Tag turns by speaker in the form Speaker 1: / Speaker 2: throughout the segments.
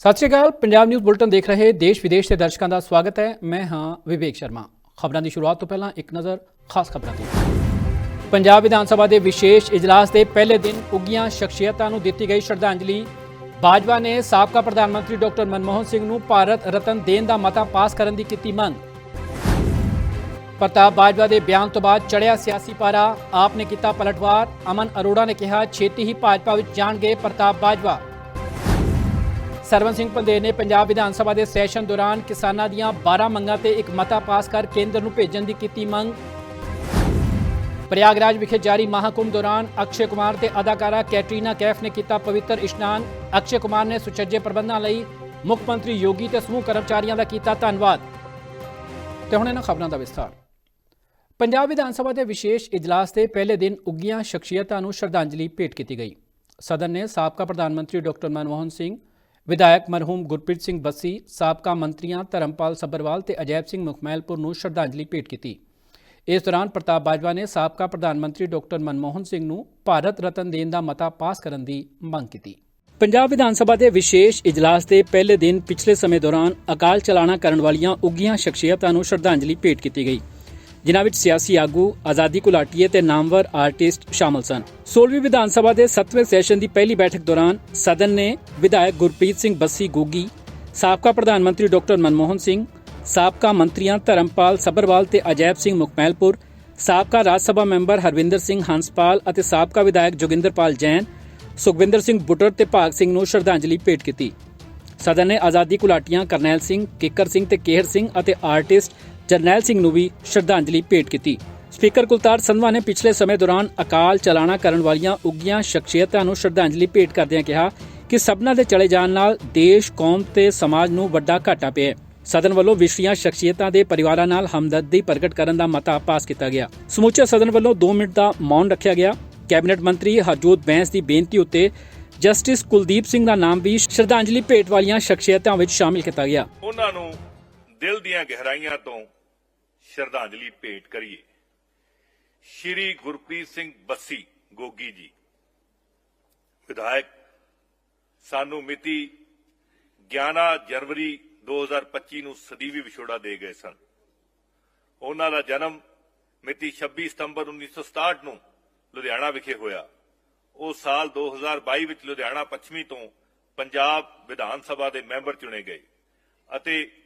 Speaker 1: ਸਤਿ ਸ਼੍ਰੀ ਅਕਾਲ, Punjab news bulletin ਦੇਖ ਰਹੇ ਦੇਸ਼ ਵਿਦੇਸ਼ ਦੇ ਦਰਸ਼ਕਾਂ ਦਾ ਸਵਾਗਤ ਹੈ। ਮੈਂ ਹਾਂ ਵਿਵੇਕ ਸ਼ਰਮਾ। ਖਬਰਾਂ ਦੀ ਸ਼ੁਰੂਆਤ ਤੋਂ ਪਹਿਲਾਂ ਇੱਕ ਨਜ਼ਰ ਖਾਸ ਖਬਰਾਂ ਦੀ। ਪੰਜਾਬ ਵਿਧਾਨ ਸਭਾ ਦੇ ਵਿਸ਼ੇਸ਼ ਇਜਲਾਸ ਦੇ ਪਹਿਲੇ ਦਿਨ ਉੱਗੀਆਂ ਸ਼ਖਸੀਅਤਾਂ ਨੂੰ ਦਿੱਤੀ ਗਈ ਸ਼ਰਧਾਂਜਲੀ। ਬਾਜਵਾ ਨੇ ਸਾਬਕਾ ਪ੍ਰਧਾਨ ਮੰਤਰੀ ਡਾਕਟਰ ਮਨਮੋਹਨ ਸਿੰਘ ਨੂੰ ਭਾਰਤ ਰਤਨ ਦੇਣ ਦਾ ਮਤਾ ਪਾਸ ਕਰਨ ਦੀ ਕੀਤੀ ਮੰਗ। ਪ੍ਰਤਾਪ ਬਾਜਵਾ ਦੇ ਬਿਆਨ ਤੋਂ ਬਾਅਦ ਚੜਿਆ ਸਿਆਸੀ ਪਾਰਾ। ਆਪ ਨੇ ਕੀਤਾ ਪਲਟਵਾਰ। ਅਮਨ ਅਰੋੜਾ ਨੇ ਕਿਹਾ, ਛੇਤੀ ਹੀ ਭਾਜਪਾ ਵਿੱਚ ਜਾਣਗੇ ਪ੍ਰਤਾਪ ਬਾਜਵਾ। ਸਰਵਨ ਸਿੰਘ ਪੰਦੇਰ ਨੇ ਪੰਜਾਬ ਵਿਧਾਨ ਸਭਾ ਦੇ ਸੈਸ਼ਨ ਦੌਰਾਨ ਕਿਸਾਨਾਂ ਦੀਆਂ 12 ਮੰਗਾਂ ਤੇ ਇੱਕ ਮਤਾ ਪਾਸ ਕਰ ਕੇਂਦਰ ਨੂੰ ਭੇਜਣ ਦੀ ਕੀਤੀ ਮੰਗ। ਪ੍ਰਯਾਗਰਾਜ ਵਿਖੇ ਜਾਰੀ ਮਹਾਕੁੰਭ ਦੌਰਾਨ ਅਕਸ਼ੇ ਕੁਮਾਰ ਤੇ ਅਦਾਕਾਰਾ ਕੈਟਰੀਨਾ ਕੈਫ ਨੇ ਕੀਤਾ ਪਵਿੱਤਰ ਇਸ਼ਨਾਨ। ਅਕਸ਼ੇ ਕੁਮਾਰ ਨੇ ਸੁਚੱਜੇ ਪ੍ਰਬੰਧਾਂ ਲਈ ਮੁੱਖ ਮੰਤਰੀ ਯੋਗੀ ਤੇ ਸਮੂਹ ਕਰਮਚਾਰੀਆਂ ਦਾ ਕੀਤਾ ਧੰਨਵਾਦ। ਤੇ ਹੁਣ ਇਹਨਾਂ ਖਬਰਾਂ ਦਾ ਵਿਸਥਾਰ। ਪੰਜਾਬ ਵਿਧਾਨ ਸਭਾ ਦੇ ਵਿਸ਼ੇਸ਼ ਇਜਲਾਸ ਦੇ ਪਹਿਲੇ ਦਿਨ ਉੱਗੀਆਂ ਸ਼ਖਸੀਅਤਾਂ ਨੂੰ ਸ਼ਰਧਾਂਜਲੀ ਭੇਟ ਕੀਤੀ ਗਈ। ਸਦਨ ਨੇ ਸਾਬਕਾ ਪ੍ਰਧਾਨ ਮੰਤਰੀ ਡਾਕਟਰ ਮਨਮੋਹਨ ਸਿੰਘ ਵਿਧਾਇਕ ਮਰਹੂਮ ਗੁਰਪ੍ਰੀਤ ਸਿੰਘ ਬੱਸੀ, ਸਾਬਕਾ ਮੰਤਰੀਆਂ ਧਰਮਪਾਲ ਸੱਭਰਵਾਲ ਤੇ ਅਜੈਬ ਸਿੰਘ ਮੁਖਮੈਲਪੁਰ ਨੂੰ ਸ਼ਰਧਾਂਜਲੀ ਭੇਟ ਕੀਤੀ। ਇਸ ਦੌਰਾਨ ਪ੍ਰਤਾਪ ਬਾਜਵਾ ਨੇ ਸਾਬਕਾ ਪ੍ਰਧਾਨ ਮੰਤਰੀ ਡਾਕਟਰ ਮਨਮੋਹਨ ਸਿੰਘ ਨੂੰ ਭਾਰਤ ਰਤਨ ਦੇਣ ਦਾ ਮਤਾ ਪਾਸ ਕਰਨ ਦੀ ਮੰਗ ਕੀਤੀ। ਪੰਜਾਬ ਵਿਧਾਨ ਸਭਾ ਦੇ ਵਿਸ਼ੇਸ਼ ਇਜਲਾਸ ਦੇ ਪਹਿਲੇ ਦਿਨ ਪਿਛਲੇ ਸਮੇਂ ਦੌਰਾਨ ਅਕਾਲ ਚਲਾਣਾ ਕਰਨ ਵਾਲੀਆਂ ਉੱਗੀਆਂ ਸ਼ਖਸੀਅਤਾਂ ਨੂੰ ਸ਼ਰਧਾਂਜਲੀ ਭੇਟ ਕੀਤੀ ਗਈ। ਜਿਨ੍ਹਾਂ ਵਿੱਚ ਸਿਆਸੀ ਆਗੂ ਆਜ਼ਾਦੀ ਘੁਲਾਟੀਏ ਤੇ ਨਾਮਵਰ ਆਰਟਿਸਟ ਸ਼ਾਮਲ ਸਨ। 16ਵੀਂ ਵਿਧਾਨ ਸਭਾ ਦੇ 7ਵੇਂ ਸੈਸ਼ਨ ਦੀ ਪਹਿਲੀ ਬੈਠਕ ਦੌਰਾਨ ਸਦਨ ਨੇ ਵਿਧਾਇਕ ਗੁਰਪ੍ਰੀਤ ਸਿੰਘ ਬੱਸੀ ਗੋਗੀ, ਸਾਬਕਾ ਪ੍ਰਧਾਨ ਮੰਤਰੀ ਡਾਕਟਰ ਮਨਮੋਹਨ ਸਿੰਘ, ਸਾਬਕਾ ਮੰਤਰੀਆਂ ਧਰਮਪਾਲ ਸੱਭਰਵਾਲ ਤੇ ਅਜੈਬ ਸਿੰਘ ਮੁਕਮੈਲਪੁਰ, ਸਾਬਕਾ ਰਾਜ ਸਭਾ ਮੈਂਬਰ ਹਰਵਿੰਦਰ ਸਿੰਘ ਹੰਸਪਾਲ ਅਤੇ ਸਾਬਕਾ ਵਿਧਾਇਕ ਜੋਗਿੰਦਰਪਾਲ ਜੈਨ, ਸੁਖਵਿੰਦਰ ਸਿੰਘ ਬੁੱਟਰ ਤੇ ਭਾਗ ਸਿੰਘ ਨੂੰ ਸ਼ਰਧਾਂਜਲੀ ਭੇਟ ਕੀਤੀ। ਸਦਨ ਨੇ ਆਜ਼ਾਦੀ ਘੁਲਾਟੀਆਂ ਕਰਨੈਲ ਸਿੰਘ, ਕਿੱਕਰ ਸਿੰਘ ਤੇ ਕੇਹਰ ਸਿੰਘ ਅਤੇ ਆਰਟਿਸਟ ਜਰਨੈਲ ਸਿੰਘ ਨੂੰ ਵੀ ਸ਼ਰਧਾਂਜਲੀ ਭੇਟ ਕੀਤੀ। ਸਪੀਕਰ ਕੁਲਤਾਰ ਸੰਧਵਾ ਨੇ ਪਿਛਲੇ ਸਮੇਂ ਦੌਰਾਨ ਅਕਾਲ ਚਲਾਣਾ ਕਰਨ ਵਾਲੀਆਂ ਉੱਗੀਆਂ ਸ਼ਖਸੀਅਤਾਂ ਨੂੰ ਸ਼ਰਧਾਂਜਲੀ ਭੇਟ ਕਰਦਿਆਂ ਕਿਹਾ ਕਿ ਸਭਨਾਂ ਦੇ ਚਲੇ ਜਾਣ ਨਾਲ ਦੇਸ਼, ਕੌਮ ਤੇ ਸਮਾਜ ਨੂੰ ਵੱਡਾ ਘਾਟਾ ਪਿਆ ਸਦਨ ਵੱਲੋਂ ਵਿਛੜੀਆਂ ਸ਼ਖਸੀਅਤਾਂ ਦੇ ਪਰਿਵਾਰਾਂ ਨਾਲ ਹਮਦਰਦੀ ਪ੍ਰਗਟ ਕਰਨ ਦਾ ਮਤਾ ਪਾਸ ਕੀਤਾ ਗਿਆ। ਸਮੁੱਚੇ ਸਦਨ ਵੱਲੋਂ 2 ਮਿੰਟ ਦਾ ਮੌਨ ਰੱਖਿਆ ਗਿਆ। ਕੈਬਨਿਟ ਮੰਤਰੀ ਹਰਜੋਤ ਬੈਂਸ ਦੀ ਬੇਨਤੀ ਉੱਤੇ ਜਸਟਿਸ ਕੁਲਦੀਪ ਸਿੰਘ ਦਾ ਨਾਮ ਵੀ ਸ਼ਰਧਾਂਜਲੀ ਭੇਟ ਵਾਲੀਆਂ ਸ਼ਖਸੀਅਤਾਂ ਵਿੱਚ ਸ਼ਾਮਿਲ ਕੀਤਾ ਗਿਆ।
Speaker 2: ਉਹਨਾਂ ਨੂੰ ਦਿਲ ਦੀਆਂ ਗਹਿਰਾਈਆਂ ਤੋਂ ਸ਼ਰਧਾਂਜਲੀ ਭੇਟ ਕਰੀਏ। ਸ਼੍ਰੀ ਗੁਰਪ੍ਰੀਤ ਸਿੰਘ ਬੱਸੀ ਗੋਗੀ ਜੀ। ਵਿਧਾਇਕ, ਸਾਨੂੰ ਮਿਤੀ 11 ਜਨਵਰੀ 2025 ਨੂੰ ਸਦੀਵੀ ਵਿਛੋੜਾ ਦੇ ਗਏ ਸਨ। ਉਹਨਾਂ ਦਾ ਜਨਮ ਮਿਤੀ 26 ਸਤੰਬਰ 1967 ਨੂੰ ਲੁਧਿਆਣਾ ਵਿਖੇ ਹੋਇਆ। ਉਹ ਸਾਲ 2022 ਵਿੱਚ ਲੁਧਿਆਣਾ ਪੱਛਮੀ ਤੋਂ ਪੰਜਾਬ ਵਿਧਾਨ ਸਭਾ ਦੇ ਮੈਂਬਰ ਚੁਣੇ ਗਏ ਅਤੇ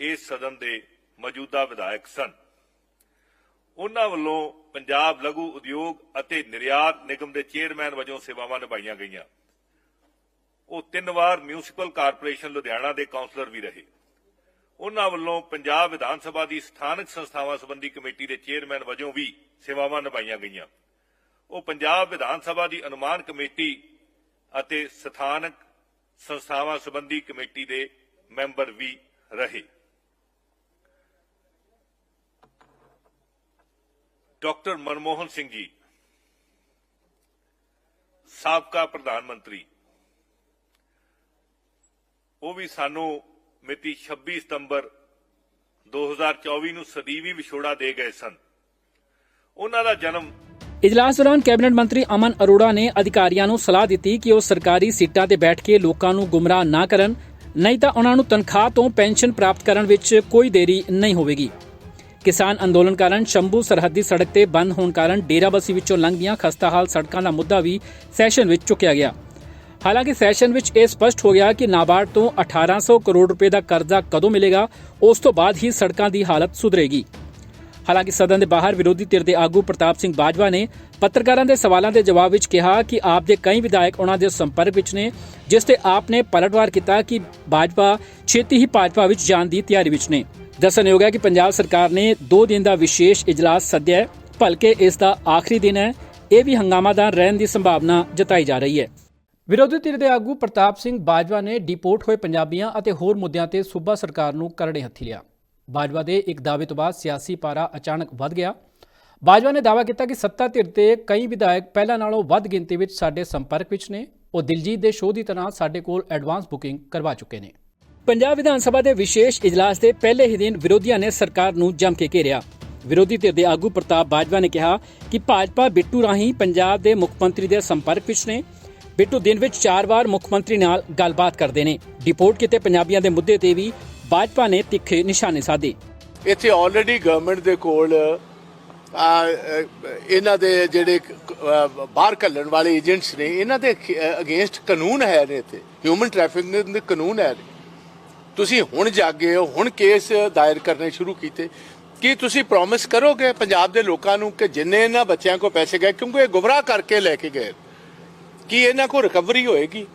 Speaker 2: ਇਸ ਸਦਨ ਦੇ ਮੌਜੂਦਾ ਵਿਧਾਇਕ ਸਨ। ਉਹਨਾਂ ਵੱਲੋਂ ਪੰਜਾਬ ਲਘੂ ਉਦਯੋਗ ਅਤੇ ਨਿਰਯਾਤ ਨਿਗਮ ਦੇ ਚੇਅਰਮੈਨ ਵਜੋਂ ਸੇਵਾਵਾਂ ਨਿਭਾਈਆਂ ਗਈਆਂ। ਉਹ ਤਿੰਨ ਵਾਰ ਮਿਊਨਿਸਪਲ ਕਾਰਪੋਰੇਸ਼ਨ ਲੁਧਿਆਣਾ ਦੇ ਕਾਉਂਸਲਰ ਵੀ ਰਹੇ। ਉਹਨਾਂ ਵੱਲੋਂ ਪੰਜਾਬ ਵਿਧਾਨ ਸਭਾ ਦੀ ਸਥਾਨਕ ਸੰਸਥਾਵਾਂ ਸੰਬੰਧੀ ਕਮੇਟੀ ਦੇ ਚੇਅਰਮੈਨ ਵਜੋਂ ਵੀ ਸੇਵਾਵਾਂ ਨਿਭਾਈਆਂ ਗਈਆਂ। ਉਹ ਪੰਜਾਬ ਵਿਧਾਨ ਸਭਾ ਦੀ ਅਨੁਮਾਨ ਕਮੇਟੀ ਅਤੇ ਸਥਾਨਕ ਸੰਸਥਾਵਾਂ ਸੰਬੰਧੀ ਕਮੇਟੀ ਦੇ ਮੈਂਬਰ ਵੀ ਰਹੇ। ਡਾਕਟਰ ਮਨਮੋਹਨ ਸਿੰਘ ਜੀ, ਸਾਬਕਾ ਪ੍ਰਧਾਨ ਮੰਤਰੀ। ਉਹ ਵੀ ਸਾਨੂੰ ਮਿਤੀ 26 ਸਤੰਬਰ 2024 ਨੂੰ ਸਦੀਵੀ ਵਿਛੋੜਾ ਦੇ ਗਏ ਸਨ। ਉਹਨਾਂ ਦਾ ਜਨਮ
Speaker 1: ਇਜਲਾਸ ਦੌਰਾਨ ਕੈਬਨਿਟ ਮੰਤਰੀ ਅਮਨ ਅਰੋੜਾ ਨੇ ਅਧਿਕਾਰੀਆਂ ਨੂੰ ਸਲਾਹ ਦਿੱਤੀ ਕਿ ਉਹ ਸਰਕਾਰੀ ਸੀਟਾਂ ਤੇ ਬੈਠ ਕੇ ਲੋਕਾਂ ਨੂੰ ਗੁੰਮਰਾਹ ਨਾ ਕਰਨ, ਨਹੀਂ ਤਾਂ ਉਹਨਾਂ ਨੂੰ ਤਨਖਾਹ ਤੋਂ ਪੈਨਸ਼ਨ ਪ੍ਰਾਪਤ ਕਰਨ ਵਿੱਚ ਕੋਈ ਦੇਰੀ ਨਹੀਂ ਹੋਵੇਗੀ। ਕਿਸਾਨ ਅੰਦੋਲਨ ਕਾਰਨ ਸ਼ੰਭੂ ਸਰਹੱਦੀ ਸੜਕ ਤੇ ਬੰਦ ਹੋਣ ਕਾਰਨ ਡੇਰਾਬੱਸੀ ਵਿੱਚੋਂ ਲੰਘਦੀਆਂ ਖਸਤਾਹਾਲ ਸੜਕਾਂ ਦਾ ਮੁੱਦਾ ਵੀ ਸੈਸ਼ਨ ਵਿੱਚ ਚੁੱਕਿਆ ਗਿਆ। ਹਾਲਾਂਕਿ ਸੈਸ਼ਨ ਵਿੱਚ ਇਹ ਸਪਸ਼ਟ ਹੋ ਗਿਆ ਕਿ ਨਾਬਾਰਡ ਤੋਂ 1800 ਕਰੋੜ ਰੁਪਏ ਦਾ ਕਰਜ਼ਾ ਕਦੋਂ ਮਿਲੇਗਾ, ਉਸ ਤੋਂ ਬਾਅਦ ਹੀ ਸੜਕਾਂ ਦੀ ਹਾਲਤ ਸੁਧਰੇਗੀ। ਹਾਲਾਂਕਿ ਸਦਨ ਦੇ ਬਾਹਰ ਵਿਰੋਧੀ ਧਿਰ ਦੇ ਆਗੂ ਪ੍ਰਤਾਪ ਸਿੰਘ ਬਾਜਵਾ ਨੇ ਪੱਤਰਕਾਰਾਂ ਦੇ ਸਵਾਲਾਂ ਦੇ ਜਵਾਬ ਵਿੱਚ ਕਿਹਾ ਕਿ ਆਪ ਦੇ ਕਈ ਵਿਧਾਇਕ ਉਹਨਾਂ ਦੇ ਸੰਪਰਕ ਵਿੱਚ ਨੇ, ਜਿਸ ਤੇ ਆਪ ਨੇ ਪਲਟਵਾਰ ਕੀਤਾ ਕਿ ਬਾਜਵਾ ਛੇਤੀ ਹੀ ਭਾਜਪਾ ਵਿੱਚ ਜਾਣ ਦੀ ਤਿਆਰੀ ਵਿੱਚ ਨੇ। ਦੱਸਣਯੋਗ ਹੈ ਕਿ ਪੰਜਾਬ ਸਰਕਾਰ ਨੇ 2 ਦਿਨ ਦਾ ਵਿਸ਼ੇਸ਼ ਇਜਲਾਸ ਸੱਦਿਆ ਹੈ, ਭਲਕੇ ਇਸ ਦਾ ਆਖਰੀ ਦਿਨ ਹੈ। ਇਹ ਵੀ ਹੰਗਾਮਾਦਾਰ ਰਹਿਣ ਦੀ ਸੰਭਾਵਨਾ ਜਤਾਈ ਜਾ ਰਹੀ ਹੈ। ਵਿਰੋਧੀ ਧਿਰ ਦੇ ਆਗੂ ਪ੍ਰਤਾਪ ਸਿੰਘ ਬਾਜਵਾ ਨੇ ਡਿਪੋਰਟ ਹੋਏ ਪੰਜਾਬੀਆਂ ਅਤੇ ਹੋਰ ਮੁੱਦਿਆਂ ਤੇ ਸੂਬਾ ਸਰਕਾਰ ਨੂੰ ਕਰੜੇ ਹੱਥੀ ਲਿਆ। ਬਾਜਵਾ ਦੇ ਇੱਕ ਦਾਅਵੇ ਤੋਂ ਬਾਅਦ ਸਿਆਸੀ ਪਾਰਾ ਅਚਾਨਕ ਵੱਧ ਗਿਆ। ਬਾਜਵਾ ਨੇ ਦਾਅਵਾ ਕੀਤਾ ਕਿ ਸੱਤਾ ਧਿਰ ਦੇ ਕਈ ਵਿਧਾਇਕ ਪਹਿਲਾਂ ਨਾਲੋਂ ਵੱਧ ਗਿਣਤੀ ਵਿੱਚ ਸਾਡੇ ਸੰਪਰਕ ਵਿੱਚ ਨੇ। ਉਹ ਦਿਲਜੀਤ ਦੇ ਸ਼ੋਅ ਦੀ ਤਰ੍ਹਾਂ ਸਾਡੇ ਕੋਲ ਐਡਵਾਂਸ ਬੁਕਿੰਗ ਕਰਵਾ ਚੁੱਕੇ ਨੇ। ਪੰਜਾਬ ਵਿਧਾਨ ਸਭਾ ਦੇ ਵਿਸ਼ੇਸ਼ ਇਜਲਾਸ ਦੇ ਪਹਿਲੇ ਹੀ ਦਿਨ ਵਿਰੋਧੀਆਂ ਨੇ ਸਰਕਾਰ ਨੂੰ ਜੰਮ ਕੇ ਘੇਰਿਆ। ਵਿਰੋਧੀ ਧਿਰ ਦੇ ਆਗੂ ਪ੍ਰਤਾਪ ਬਾਜਵਾ ਨੇ ਕਿਹਾ ਕਿ ਭਾਜਪਾ ਬਿੱਟੂ ਰਾਹੀਂ ਪੰਜਾਬ ਦੇ ਮੁੱਖ ਮੰਤਰੀ ਦੇ ਸੰਪਰਕ ਵਿੱਚ ਨੇ। ਬਿੱਟੂ ਦਿਨ ਵਿੱਚ 4 ਵਾਰ ਮੁੱਖ ਮੰਤਰੀ ਨਾਲ ਗੱਲਬਾਤ ਕਰਦੇ ਨੇ। ਡਿਪੋਰਟ ਕੀਤੇ ਪੰਜਾਬੀਆਂ ਦੇ ਮੁੱਦੇ ਤੇ ਵੀ ਭਾਜਪਾ ਨੇ ਤਿੱਖੇ ਨਿਸ਼ਾਨੇ ਸਾਧੇ।
Speaker 3: ਇੱਥੇ ਆਲਰੇਡੀ ਗਵਰਨਮੈਂਟ ਦੇ ਕੋਲ ਇਹਨਾਂ ਦੇ ਜਿਹੜੇ ਬਾਹਰ ਕੱਲਣ ਵਾਲੇ ਏਜੰਟਸ ਨੇ, ਇਹਨਾਂ ਦੇ ਅਗੇਂਸਟ ਕਾਨੂੰਨ ਹੈ ਨੇ ਇੱਥੇ। ਹਿਊਮਨ ਟ੍ਰੈਫਿਕਿੰਗ ਦੇ ਕਾਨੂੰਨ ਹੈ। ਨੇ ਤੁਸੀਂ ਹੁਣ ਜਾਗੇ ਹੋ, ਹੁਣ ਕੇਸ ਦਾਇਰ ਕਰਨੇ ਸ਼ੁਰੂ ਕੀਤੇ। ਕੀ ਤੁਸੀਂ ਪ੍ਰੋਮਿਸ ਕਰੋਗੇ ਪੰਜਾਬ ਦੇ ਲੋਕਾਂ ਨੂੰ ਕਿ ਜਿੰਨੇ ਇਹਨਾਂ ਬੱਚਿਆਂ ਕੋ ਪੈਸੇ ਗਏ, ਕਿਉਂਕਿ ਇਹ ਗੁੰਮਰਾਹ ਕਰਕੇ ਲੈ ਕੇ ਗਏ ਕੀ ਇਹਨਾਂ ਕੋ ਰਿਕਵਰੀ ਹੋਏਗੀ?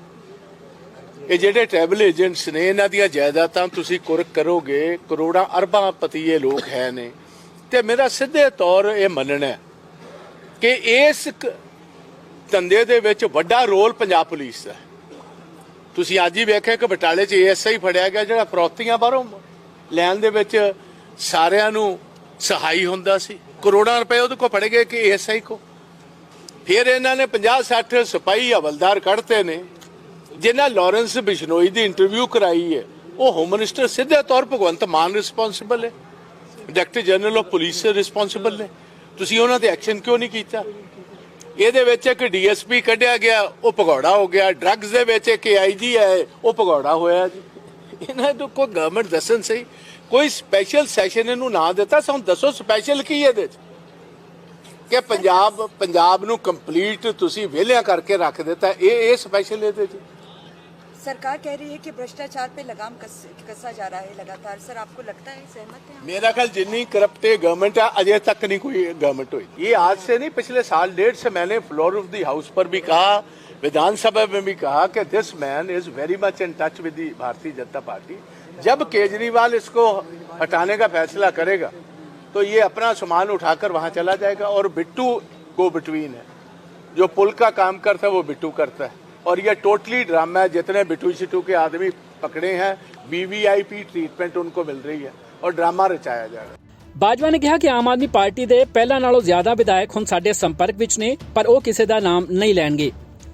Speaker 3: ਇਹ ਜਿਹੜੇ ਟਰੈਵਲ ਏਜੰਟਸ ਨੇ, ਇਹਨਾਂ ਦੀਆਂ ਜਾਇਦਾਦਾਂ ਤੁਸੀਂ ਕੁਰਕ ਕਰੋਗੇ, ਕਰੋੜਾਂ ਅਰਬਾਂ ਪਤੀਏ ਲੋਕ ਹੈ ਨੇ। ਤੇ ਮੇਰਾ ਸਿੱਧੇ ਤੌਰ ਇਹ ਮੰਨਣਾ ਕਿ ਇਸ ਧੰਦੇ ਦੇ ਵਿੱਚ ਵੱਡਾ ਰੋਲ ਪੰਜਾਬ ਪੁਲਿਸ ਦਾ ਤੁਸੀਂ ਅੱਜ ਹੀ ਵੇਖਿਆ ਕਿ ਬਟਾਲੇ 'ਚ ਏਐਸਆਈ ਫੜਿਆ ਗਿਆ ਜਿਹੜਾ ਫਰੋਤੀਆਂ ਬਾਹਰੋਂ ਲੈਣ ਦੇ ਵਿੱਚ ਸਾਰਿਆਂ ਨੂੰ ਸਹਾਈ ਹੁੰਦਾ ਸੀ। ਕਰੋੜਾਂ ਰੁਪਏ ਉਹਦੇ ਕੋਲ ਫੜੇ ਗਏ ਕਿ ਏਐਸਆਈ ਕੋ। ਫਿਰ ਇਹਨਾਂ ਨੇ 50 60 ਸਿਪਾਹੀ ਹਵਲਦਾਰ ਕੱਢਤੇ ਨੇ। ਜਿਹਨਾਂ ਲਾਰੈਂਸ ਬਿਸ਼ਨੋਈ ਦੀ ਇੰਟਰਵਿਊ ਕਰਾਈ ਹੈ, ਉਹ ਹੋਮ ਮਿਨਿਸਟਰ ਸਿੱਧੇ ਤੌਰ ਭਗਵੰਤ ਮਾਨ ਰਿਸਪੌਂਸਿਬਲ ਹੈ। Director general of police responsible ਨੇ। ਤੁਸੀਂ ਉਹਨਾਂ ਤੇ ਐਕਸ਼ਨ ਕਿਉਂ ਨਹੀਂ ਕੀਤਾ? ਇਹਦੇ ਵਿੱਚ ਇੱਕ ਡੀਐਸਪੀ ਕੱਢਿਆ ਗਿਆ, ਉਹ ਭਗੌੜਾ ਹੋ ਗਿਆ। ਡਰੱਗਸ ਦੇ ਵਿੱਚ ਇੱਕ ਆਈਜੀ ਹੈ ਉਹ ਭਗੌੜਾ ਹੋਇਆ ਜੀ। ਇਹਨਾਂ ਤੋਂ ਕੋਈ ਗਵਰਨਮੈਂਟ ਦੱਸਣ ਸਹੀ? ਕੋਈ ਸਪੈਸ਼ਲ ਸੈਸ਼ਨ ਇਹਨੂੰ ਨਾ ਦਿੱਤਾ ਸਾਨੂੰ ਦੱਸੋ ਸਪੈਸ਼ਲ ਕੀ ਹੈ ਇਹਦੇ ਚ ਕਿ ਪੰਜਾਬ ਪੰਜਾਬ ਨੂੰ ਕੰਪਲੀਟ ਤੁਸੀਂ ਵਿਹਲਿਆਂ ਕਰਕੇ ਰੱਖ ਦਿੱਤਾ, ਇਹ ਇਹ ਸਪੈਸ਼ਲ ਇਹਦੇ ਚ
Speaker 4: सरकार कह रही है कि भ्रष्टाचार पे लगाम कस, कसा जा रहा है लगातार। सर आपको लगता है सहमत है
Speaker 3: मेरा ख्याल जितनी करप्ट गवर्नमेंट है अजय तक नहीं कोई गवर्नमेंट हुई। ये आज से नहीं पिछले साल डेढ़ से मैंने फ्लोर ऑफ़ दी हाउस पर भी कहा विधानसभा में भी कहा कि this man is very much in touch with Bharatiya Janata Party. जब केजरीवाल इसको हटाने का फैसला करेगा तो ये अपना सामान उठाकर वहाँ चला जाएगा और बिट्टू गो बिटवीन है। जो पुल का काम करता है वो बिट्टू करता है। और ये टोटली ड्रामा है जितने बिट्टू शिटू के आदमी पकड़े हैं वीवीआईपी ट्रीटमेंट उनको मिल रही है और ड्रामा रचाया जा रहा है
Speaker 1: ਬਾਜਵਾ ਨੇ ਕਿਹਾ ਕਿ ਆਮ ਆਦਮੀ ਪਾਰਟੀ ਦੇ ਪਹਿਲਾਂ ਨਾਲੋਂ ਜ਼ਿਆਦਾ ਵਿਧਾਇਕ ਹੁਣ ਸਾਡੇ ਸੰਪਰਕ ਵਿੱਚ ਨੇ ਪਰ ਉਹ ਕਿਸੇ ਦਾ ਨਾਮ ਨਹੀਂ ਲੈਣਗੇ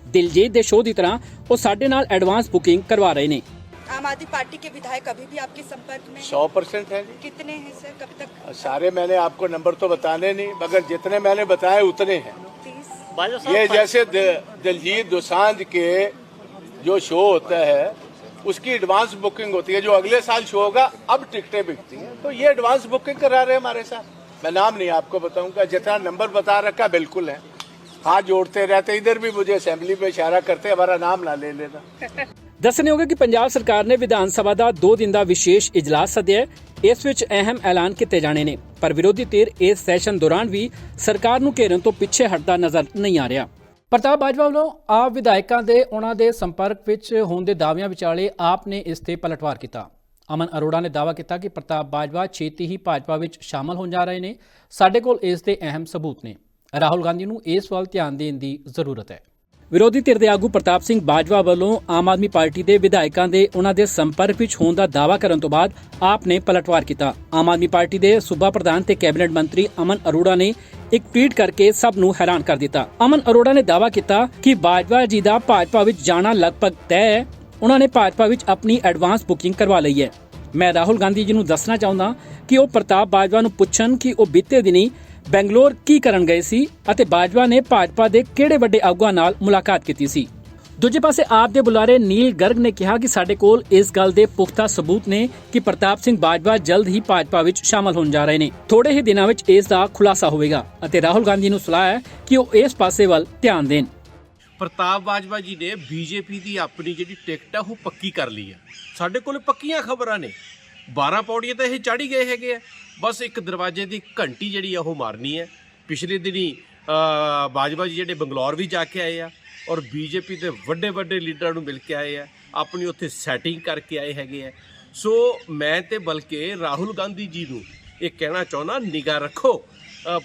Speaker 1: ਦਿਲਜੀਤ ਦੇ ਸ਼ੋਅ ਦੀ ਤਰ੍ਹਾਂ ਉਹ ਸਾਡੇ ਨਾਲ ਐਡਵਾਂਸ ਬੁਕਿੰਗ ਕਰਵਾ ਰਹੇ ਨੇ
Speaker 4: आम आदमी पार्टी के विधायक अभी भी आपके संपर्क में हैं?
Speaker 3: सौ परसेंट है जी
Speaker 4: कितने हैं सर कब तक
Speaker 3: सारे मैंने आपको नंबर तो बताने नहीं मगर जितने मैंने बताए उतने हैं
Speaker 4: तीस
Speaker 3: ये जैसे दिलजीत दोसांझ के जो शो होता है उसकी एडवांस बुकिंग होती है जो अगले साल शो होगा अब टिकटें बिकती हैं। तो ये एडवांस बुकिंग करा रहे हैं हमारे साथ। मैं नाम नहीं आपको बताऊँगा जितना नंबर बता रखा बिल्कुल है। हाथ जोड़ते रहते इधर भी मुझे असेंबली में इशारा करते हमारा नाम ना ले लेना।
Speaker 1: ਦੱਸਣਯੋਗ ਹੈ ਕਿ ਪੰਜਾਬ ਸਰਕਾਰ ਨੇ ਵਿਧਾਨ ਸਭਾ ਦਾ 2 ਦਿਨ ਦਾ ਵਿਸ਼ੇਸ਼ ਇਜਲਾਸ ਸੱਦਿਆ ਇਸ ਵਿੱਚ ਅਹਿਮ ਐਲਾਨ ਕੀਤੇ ਜਾਣੇ ਨੇ, ਪਰ ਵਿਰੋਧੀ ਧਿਰ ਇਸ ਸੈਸ਼ਨ ਦੌਰਾਨ ਵੀ ਸਰਕਾਰ ਨੂੰ ਘੇਰਨ ਤੋਂ ਪਿੱਛੇ ਹਟਦਾ ਨਜ਼ਰ ਨਹੀਂ ਆ ਰਿਹਾ। ਪ੍ਰਤਾਪ ਬਾਜਵਾ ਵੱਲੋਂ ਆਪ ਵਿਧਾਇਕਾਂ ਦੇ ਉਹਨਾਂ ਦੇ ਸੰਪਰਕ ਵਿੱਚ ਹੋਣ ਦੇ ਦਾਅਵਿਆਂ ਵਿਚਾਲੇ ਆਪ ਨੇ ਇਸ ਤੇ ਪਲਟਵਾਰ ਕੀਤਾ। ਅਮਨ ਅਰੋੜਾ ਨੇ ਦਾਅਵਾ ਕੀਤਾ ਕਿ ਪ੍ਰਤਾਪ ਬਾਜਵਾ ਛੇਤੀ ਹੀ ਭਾਜਪਾ ਵਿੱਚ ਸ਼ਾਮਲ ਹੋਣ ਜਾ ਰਹੇ ਨੇ। ਸਾਡੇ ਕੋਲ ਇਸ ਦੇ ਅਹਿਮ ਸਬੂਤ ਨੇ। ਰਾਹੁਲ ਗਾਂਧੀ ਨੂੰ ਇਸ ਵੱਲ ਧਿਆਨ ਦੇਣ ਦੀ ਜ਼ਰੂਰਤ ਹੈ। ਵਿਰੋਧੀ ਧਿਰ ਦੇ ਆਗੂ ਪ੍ਰਤਾਪ ਸਿੰਘ ਬਾਜਵਾ ਵੱਲੋਂ ਆਮ ਆਦਮੀ ਪਾਰਟੀ ਦੇ ਵਿਧਾਇਕਾਂ ਦੇ ਉਹਨਾਂ ਦੇ ਸੰਪਰਕ ਵਿੱਚ ਹੋਣ ਦਾ ਦਾਅਵਾ ਕਰਨ ਤੋਂ ਬਾਅਦ ਆਪ ਨੇ ਪਲਟਵਾਰ ਕੀਤਾ। ਆਮ ਆਦਮੀ ਪਾਰਟੀ ਦੇ ਸੂਬਾ ਪ੍ਰਧਾਨ ਤੇ ਕੈਬਨਿਟ ਮੰਤਰੀ ਅਮਨ ਅਰੋੜਾ ਨੇ ਇੱਕ ਟਵੀਟ ਕਰਕੇ ਸਭ ਨੂੰ ਹੈਰਾਨ ਕਰ ਦਿੱਤਾ। ਅਮਨ ਅਰੋੜਾ ਨੇ ਦਾਅਵਾ ਕੀਤਾ ਕਿ ਬਾਜਵਾ ਜੀ ਦਾ ਭਾਜਪਾ ਵਿੱਚ ਜਾਣਾ ਲਗਭਗ ਤੈਅ ਹੈ। ਉਹਨਾਂ ਨੇ ਭਾਜਪਾ ਵਿੱਚ ਆਪਣੀ ਐਡਵਾਂਸ ਬੁਕਿੰਗ ਕਰਵਾ ਲਈ ਹੈ। ਮੈਂ ਰਾਹੁਲ ਗਾਂਧੀ ਜੀ ਨੂੰ ਦੱਸਣਾ ਚਾਹੁੰਦਾ ਕਿ ਉਹ ਪ੍ਰਤਾਪ ਬਾਜਵਾ ਨੂੰ ਪੁੱਛਣ ਕਿ ਉਹ ਬੀਤੇ ਦਿਨੀ ਬੈਂਗਲੌਰ ਕੀ ਕਰਨ ਗਏ ਸੀ ਅਤੇ ਬਾਜਵਾ ਨੇ ਭਾਜਪਾ ਦੇ ਕਿਹੜੇ ਵੱਡੇ ਆਗੂਆਂ ਨਾਲ ਮੁਲਾਕਾਤ ਕੀਤੀ ਸੀ? ਦੂਜੇ ਪਾਸੇ ਆਪ ਦੇ ਬੁਲਾਰੇ ਨੀਲ ਗਰਗ ਨੇ ਕਿਹਾ ਕਿ ਸਾਡੇ ਕੋਲ ਇਸ ਗੱਲ ਦੇ ਪੁਖਤਾ ਸਬੂਤ ਨੇ ਕਿ ਪ੍ਰਤਾਪ ਸਿੰਘ ਬਾਜਵਾ ਜਲਦ ਹੀ ਭਾਜਪਾ ਵਿੱਚ ਸ਼ਾਮਲ ਹੋਣ ਜਾ ਰਹੇ ਨੇ। ਥੋੜੇ ਹੀ ਦਿਨਾਂ ਵਿੱਚ ਇਸ ਦਾ ਖੁਲਾਸਾ ਹੋਵੇਗਾ ਅਤੇ ਰਾਹੁਲ ਗਾਂਧੀ ਨੂੰ ਸਲਾਹ ਹੈ ਕਿ ਉਹ ਇਸ ਪਾਸੇ ਵੱਲ ਧਿਆਨ ਦੇਣ।
Speaker 5: ਪ੍ਰਤਾਪ ਬਾਜਵਾ ਜੀ ਨੇ ਬੀਜੇਪੀ ਦੀ ਆਪਣੀ ਜਿਹੜੀ ਟਿਕਟ ਆ, ਉਹ ਪੱਕੀ ਕਰ ਲਈ ਆ। ਸਾਡੇ ਕੋਲ ਪੱਕੀਆਂ ਖਬਰਾਂ ਨੇ। 12 ਪੌੜੀਆਂ ਤਾਂ ਇਹ ਚਾੜੀ ਗਏ ਹੈਗੇ ਆ। ਬਸ ਇੱਕ ਦਰਵਾਜ਼ੇ ਦੀ ਘੰਟੀ ਜਿਹੜੀ ਆ ਉਹ ਮਾਰਨੀ ਹੈ। ਪਿਛਲੇ ਦਿਨੀ ਬਾਜਵਾ ਜੀ ਜਿਹੜੇ ਬੰਗਲੌਰ ਵੀ ਜਾ ਕੇ ਆਏ ਆ ਔਰ ਬੀਜੇਪੀ ਦੇ ਵੱਡੇ ਵੱਡੇ ਲੀਡਰਾਂ ਨੂੰ ਮਿਲ ਕੇ ਆਏ ਆ, ਆਪਣੀ ਉੱਥੇ ਸੈਟਿੰਗ ਕਰਕੇ ਆਏ ਹੈਗੇ ਆ। ਸੋ ਮੈਂ ਤੇ ਬਲਕਿ ਰਾਹੁਲ ਗਾਂਧੀ ਜੀ ਨੂੰ ਇਹ ਕਹਿਣਾ ਚਾਹੁੰਦਾ, ਨਿਗਾਹ ਰੱਖੋ।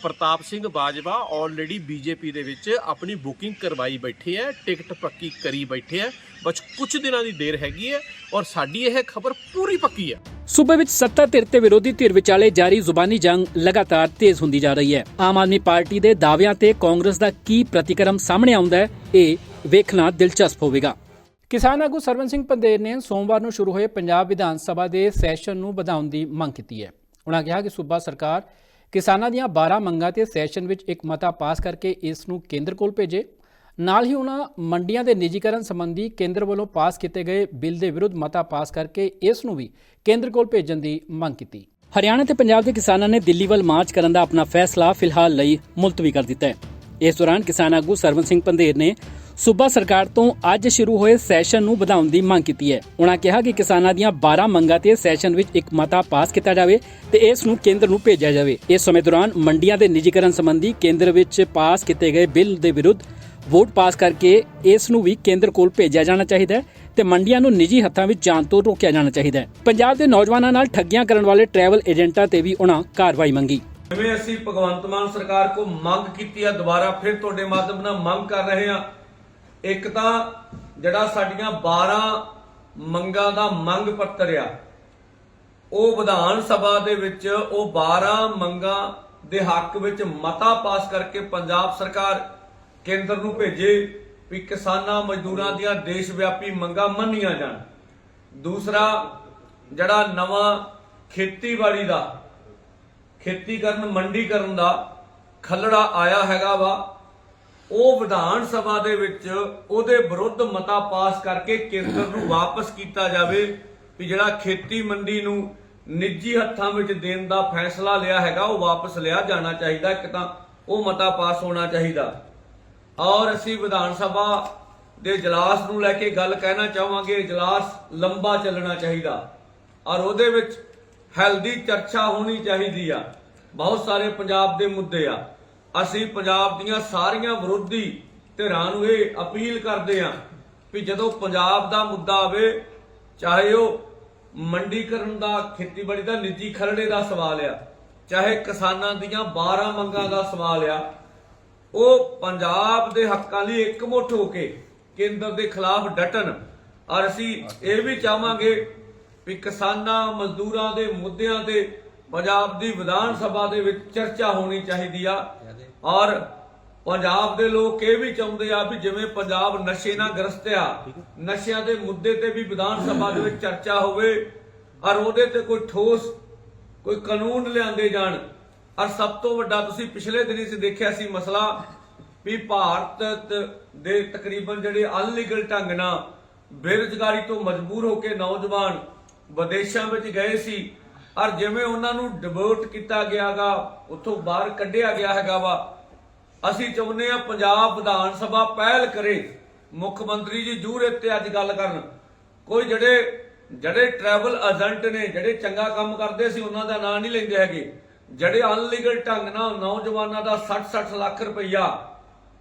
Speaker 5: ਪ੍ਰਤਾਪ ਸਿੰਘ ਬਾਜਵਾ ਆਲਰੇਡੀ ਬੀਜੇਪੀ ਦੇ ਵਿੱਚ ਆਪਣੀ ਬੁਕਿੰਗ ਕਰਵਾਈ ਬੈਠੇ ਹੈ ਟਿਕਟ ਪੱਕੀ ਕਰੀ ਬੈਠੇ ਹੈ ਬਸ ਕੁਝ ਦਿਨਾਂ ਦੀ ਦੇਰ ਹੈਗੀ ਹੈ ਔਰ ਸਾਡੀ ਇਹ ਖਬਰ ਪੂਰੀ ਪੱਕੀ ਹੈ
Speaker 1: ਸੂਬੇ ਵਿੱਚ ਸੱਤਾ ਧਿਰ ਤੇ ਵਿਰੋਧੀ ਧਿਰ ਵਿਚਾਲੇ ਜਾਰੀ ਜ਼ੁਬਾਨੀ ਜੰਗ ਲਗਾਤਾਰ ਤੇਜ਼ ਹੁੰਦੀ ਜਾ ਰਹੀ ਹੈ ਆਮ ਆਦਮੀ ਪਾਰਟੀ ਦੇ ਦਾਅਵਿਆਂ ਤੇ ਕਾਂਗਰਸ ਦਾ ਕੀ ਪ੍ਰਤੀਕਰਮ ਸਾਹਮਣੇ ਆਉਂਦਾ ਹੈ ਇਹ ਵੇਖਣਾ ਦਿਲਚਸਪ ਹੋਵੇਗਾ। ਕਿਸਾਨ ਆਗੂ ਸਰਵਨ ਸਿੰਘ ਪੰਦੇਰ ਨੇ ਸੋਮਵਾਰ ਨੂੰ ਸ਼ੁਰੂ ਹੋਏ ਪੰਜਾਬ ਵਿਧਾਨ ਸਭਾ ਦੇ ਸੈਸ਼ਨ ਨੂੰ ਵਧਾਉਣ ਦੀ ਮੰਗ ਕੀਤੀ ਹੈ ਉਹਨਾਂ ਕਿਹਾ ਕਿ ਸੂਬਾ ਸਰਕਾਰ ਕਿਸਾਨਾਂ ਦੀਆਂ 12 ਮੰਗਾਂ ਤੇ ਸੈਸ਼ਨ ਵਿੱਚ ਇੱਕ ਮਤਾ ਪਾਸ ਕਰਕੇ ਇਸ ਨੂੰ ਕੇਂਦਰ ਕੋਲ ਭੇਜੇ। ਨਾਲ ਹੀ ਉਹਨਾਂ ਮੰਡੀਆਂ ਦੇ ਨਿੱਜੀਕਰਨ ਸੰਬੰਧੀ ਕੇਂਦਰ ਵੱਲੋਂ ਪਾਸ ਕੀਤੇ ਗਏ ਬਿੱਲ ਦੇ ਵਿਰੁੱਧ ਮਤਾ ਪਾਸ ਕਰਕੇ ਇਸ ਨੂੰ ਵੀ ਕੇਂਦਰ ਕੋਲ ਭੇਜਣ ਦੀ ਮੰਗ ਕੀਤੀ। ਹਰਿਆਣਾ ਤੇ ਪੰਜਾਬ ਦੇ ਕਿਸਾਨਾਂ ਨੇ ਦਿੱਲੀ ਵੱਲ ਮਾਰਚ ਕਰਨ ਦਾ ਆਪਣਾ ਫੈਸਲਾ ਫਿਲਹਾਲ ਲਈ ਮੁਲਤਵੀ ਕਰ ਦਿੱਤਾ ਹੈ। ਇਸ ਦੌਰਾਨ ਕਿਸਾਨ ਆਗੂ ਸਰਵਨ ਸਿੰਘ ਪੰਧੇਰ ਨੇ ਸੂਬਾ ਸਰਕਾਰ ਤੋਂ ਅੱਜ ਸ਼ੁਰੂ ਹੋਏ ਸੈਸ਼ਨ ਨੂੰ ਵਧਾਉਣ ਦੀ ਮੰਗ ਕੀਤੀ ਹੈ। ਉਹਨਾਂ ਕਿਹਾ ਕਿ ਕਿਸਾਨਾਂ ਦੀਆਂ 12 ਮੰਗਾਂ ਤੇ ਸੈਸ਼ਨ ਵਿੱਚ ਇੱਕ ਮਤਾ ਪਾਸ ਕੀਤਾ ਜਾਵੇ ਤੇ ਇਸ ਨੂੰ ਕੇਂਦਰ ਨੂੰ ਭੇਜਿਆ ਜਾਵੇ। ਇਸ ਸਮੇਂ ਦੌਰਾਨ ਮੰਡੀਆਂ ਦੇ ਨਿੱਜੀਕਰਨ ਸੰਬੰਧੀ ਕੇਂਦਰ ਵਿੱਚ ਪਾਸ ਕੀਤੇ ਗਏ ਬਿੱਲ ਦੇ ਵਿਰੁੱਧ ਵੋਟ ਪਾਸ ਕਰਕੇ ਇਸ ਨੂੰ ਵੀ ਕੇਂਦਰ ਕੋਲ ਭੇਜਿਆ ਜਾਣਾ ਚਾਹੀਦਾ ਹੈ ਤੇ ਮੰਡੀਆਂ ਨੂੰ ਨਿੱਜੀ ਹੱਥਾਂ ਵਿੱਚ ਜਾਣ ਤੋਂ ਰੋਕਿਆ ਜਾਣਾ ਚਾਹੀਦਾ ਹੈ। ਪੰਜਾਬ ਦੇ ਨੌਜਵਾਨਾਂ ਨਾਲ ਠੱਗੀਆਂ ਕਰਨ ਵਾਲੇ ਟਰੈਵਲ ਏਜੰਟਾਂ ਤੇ ਵੀ ਉਹਨਾਂ ਕਾਰਵਾਈ ਮੰਗੀ।
Speaker 6: ਜਿਵੇਂ ਅਸੀਂ ਭਗਵੰਤ ਮਾਨ ਸਰਕਾਰ ਕੋ ਮੰਗ ਕੀਤੀ ਆ, ਦੁਬਾਰਾ ਫਿਰ ਤੁਹਾਡੇ ਮਾਧਿਅਮ ਨਾਲ ਮੰਗ ਕਰ ਰਹੇ ਆ ਇੱਕ ਤਾਂ ਜਿਹੜਾ ਸਾਡੀਆਂ 12 ਮੰਗਾਂ ਦਾ ਮੰਗ ਪੱਤਰ ਆ, ਉਹ ਵਿਧਾਨ ਸਭਾ ਦੇ ਵਿੱਚ ਉਹ 12 ਮੰਗਾਂ ਦੇ ਹੱਕ ਵਿੱਚ ਮਤਾ ਪਾਸ ਕਰਕੇ ਪੰਜਾਬ ਸਰਕਾਰ ਕੇਂਦਰ ਨੂੰ ਭੇਜੇ ਵੀ ਕਿਸਾਨਾਂ ਮਜ਼ਦੂਰਾਂ ਦੀਆਂ ਦੇਸ਼ ਵਿਆਪੀ ਮੰਗਾਂ ਮੰਨੀਆਂ ਜਾਣ। ਦੂਸਰਾ, ਜਿਹੜਾ ਨਵਾਂ ਖੇਤੀਬਾੜੀ ਦਾ ਖੇਤੀ ਕਰਨ ਮੰਡੀ ਕਰਨ ਦਾ ਖੱਲੜਾ ਆਇਆ ਹੈਗਾ ਵਾ ਉਹ ਵਿਧਾਨ ਸਭਾ ਦੇ ਵਿੱਚ ਉਹਦੇ ਵਿਰੁੱਧ ਮਤਾ ਪਾਸ ਕਰਕੇ ਕੇਂਦਰ ਨੂੰ ਵਾਪਸ ਕੀਤਾ ਜਾਵੇ ਵੀ ਜਿਹੜਾ ਖੇਤੀ ਮੰਡੀ ਨੂੰ ਨਿੱਜੀ ਹੱਥਾਂ ਵਿੱਚ ਦੇਣ ਦਾ ਫੈਸਲਾ ਲਿਆ ਹੈਗਾ, ਉਹ ਵਾਪਸ ਲਿਆ ਜਾਣਾ ਚਾਹੀਦਾ, ਇੱਕ ਤਾਂ ਉਹ ਮਤਾ ਪਾਸ ਹੋਣਾ ਚਾਹੀਦਾ। ਔਰ ਅਸੀਂ ਵਿਧਾਨ ਸਭਾ ਦੇ ਇਜਲਾਸ ਨੂੰ ਲੈ ਕੇ ਗੱਲ ਕਹਿਣਾ ਚਾਹਾਂਗੇ ਇਜਲਾਸ ਲੰਬਾ ਚੱਲਣਾ ਚਾਹੀਦਾ ਔਰ ਉਹਦੇ ਵਿੱਚ ਹੈਲਦੀ ਚਰਚਾ ਹੋਣੀ ਚਾਹੀਦੀ ਆ। ਬਹੁਤ ਸਾਰੇ ਪੰਜਾਬ ਦੇ ਮੁੱਦੇ ਆ। ਅਸੀਂ ਪੰਜਾਬ ਦੀਆਂ ਸਾਰੀਆਂ ਵਿਰੋਧੀ ਧਿਰਾਂ ਨੂੰ ਇਹ ਅਪੀਲ ਕਰਦੇ ਹਾਂ ਵੀ ਜਦੋਂ ਪੰਜਾਬ ਦਾ ਮੁੱਦਾ ਆਵੇ, ਚਾਹੇ ਉਹ ਮੰਡੀਕਰਨ ਦਾ, ਖੇਤੀਬਾੜੀ ਦਾ, ਨਿੱਜੀ ਖਰੜੇ ਦਾ ਸਵਾਲ ਆ, ਚਾਹੇ ਕਿਸਾਨਾਂ ਦੀਆਂ 12 ਮੰਗਾਂ ਦਾ ਸਵਾਲ ਆ, ਉਹ ਪੰਜਾਬ ਦੇ ਹੱਕਾਂ ਲਈ ਇਕਮੁੱਠ ਹੋ ਕੇ ਕੇਂਦਰ ਦੇ ਖਿਲਾਫ ਡਟਣ। ਔਰ ਅਸੀਂ ਇਹ ਵੀ ਚਾਹਾਂਗੇ ਵੀ ਕਿਸਾਨਾਂ, ਮਜ਼ਦੂਰਾਂ ਦੇ ਮੁੱਦਿਆਂ ਤੇ ਪੰਜਾਬ ਦੀ ਵਿਧਾਨ ਸਭਾ ਦੇ ਵਿੱਚ ਚਰਚਾ ਹੋਣੀ ਚਾਹੀਦੀ ਆ। ਔਰ ਪੰਜਾਬ ਦੇ ਲੋਕ ਇਹ ਵੀ ਚਾਹੁੰਦੇ ਆ ਵੀ ਜਿਵੇਂ ਪੰਜਾਬ ਨਸ਼ੇ ਨਾਲ ਗ੍ਰਸਤ ਆ ਨਸ਼ਿਆਂ ਦੇ ਮੁੱਦੇ ਤੇ ਵੀ ਵਿਧਾਨ ਸਭਾ ਦੇ ਵਿੱਚ ਚਰਚਾ ਹੋਵੇ ਔਰ ਉਹਦੇ ਤੇ ਕੋਈ ਠੋਸ ਕੋਈ ਕਾਨੂੰਨ ਲਿਆਂਦੇ ਜਾਣ। ਔਰ ਸਭ ਤੋਂ ਵੱਡਾ ਤੁਸੀਂ ਪਿਛਲੇ ਦਿਨੀ ਚ ਦੇਖਿਆ ਸੀ ਮਸਲਾ ਵੀ ਭਾਰਤ ਦੇ ਤਕਰੀਬਨ ਜਿਹੜੇ ਅਨਲੀਗਲ ਢੰਗ ਨਾਲ ਬੇਰੁਜ਼ਗਾਰੀ ਤੋਂ ਮਜਬੂਰ ਹੋ ਕੇ ਨੌਜਵਾਨ ਵਿਦੇਸ਼ਾਂ ਵਿੱਚ ਗਏ ਸੀ ਔਰ ਜਿਵੇਂ ਉਹਨਾਂ ਨੂੰ ਡਿਵੋਰਟ ਕੀਤਾ ਗਿਆਗਾ ਉੱਥੋਂ ਬਾਹਰ ਕੱਢਿਆ ਗਿਆ ਹੈਗਾ ਵਾ, ਅਸੀਂ ਚਾਹੁੰਦੇ ਆ ਪੰਜਾਬ ਵਿਧਾਨ ਸਭਾ ਪਹਿਲ ਕਰੇ। ਮੁੱਖ ਮੰਤਰੀ ਜੀ ਜੂਰੇ ਤੇ ਅੱਜ ਗੱਲ ਕਰਨ। ਕੋਈ ਜਿਹੜੇ ਜਿਹੜੇ ਟਰੈਵਲ ਏਜੰਟ ਨੇ, ਜਿਹੜੇ ਚੰਗਾ ਕੰਮ ਕਰਦੇ ਸੀ, ਉਹਨਾਂ ਦਾ ਨਾਂ ਨਹੀਂ ਲੈਂਦੇ ਹੈਗੇ। ਜਿਹੜੇ ਅਨਲੀਗਲ ਢੰਗ ਨਾਲ ਨੌਜਵਾਨਾਂ ਦਾ 60-60 ਲੱਖ ਰੁਪਈਆ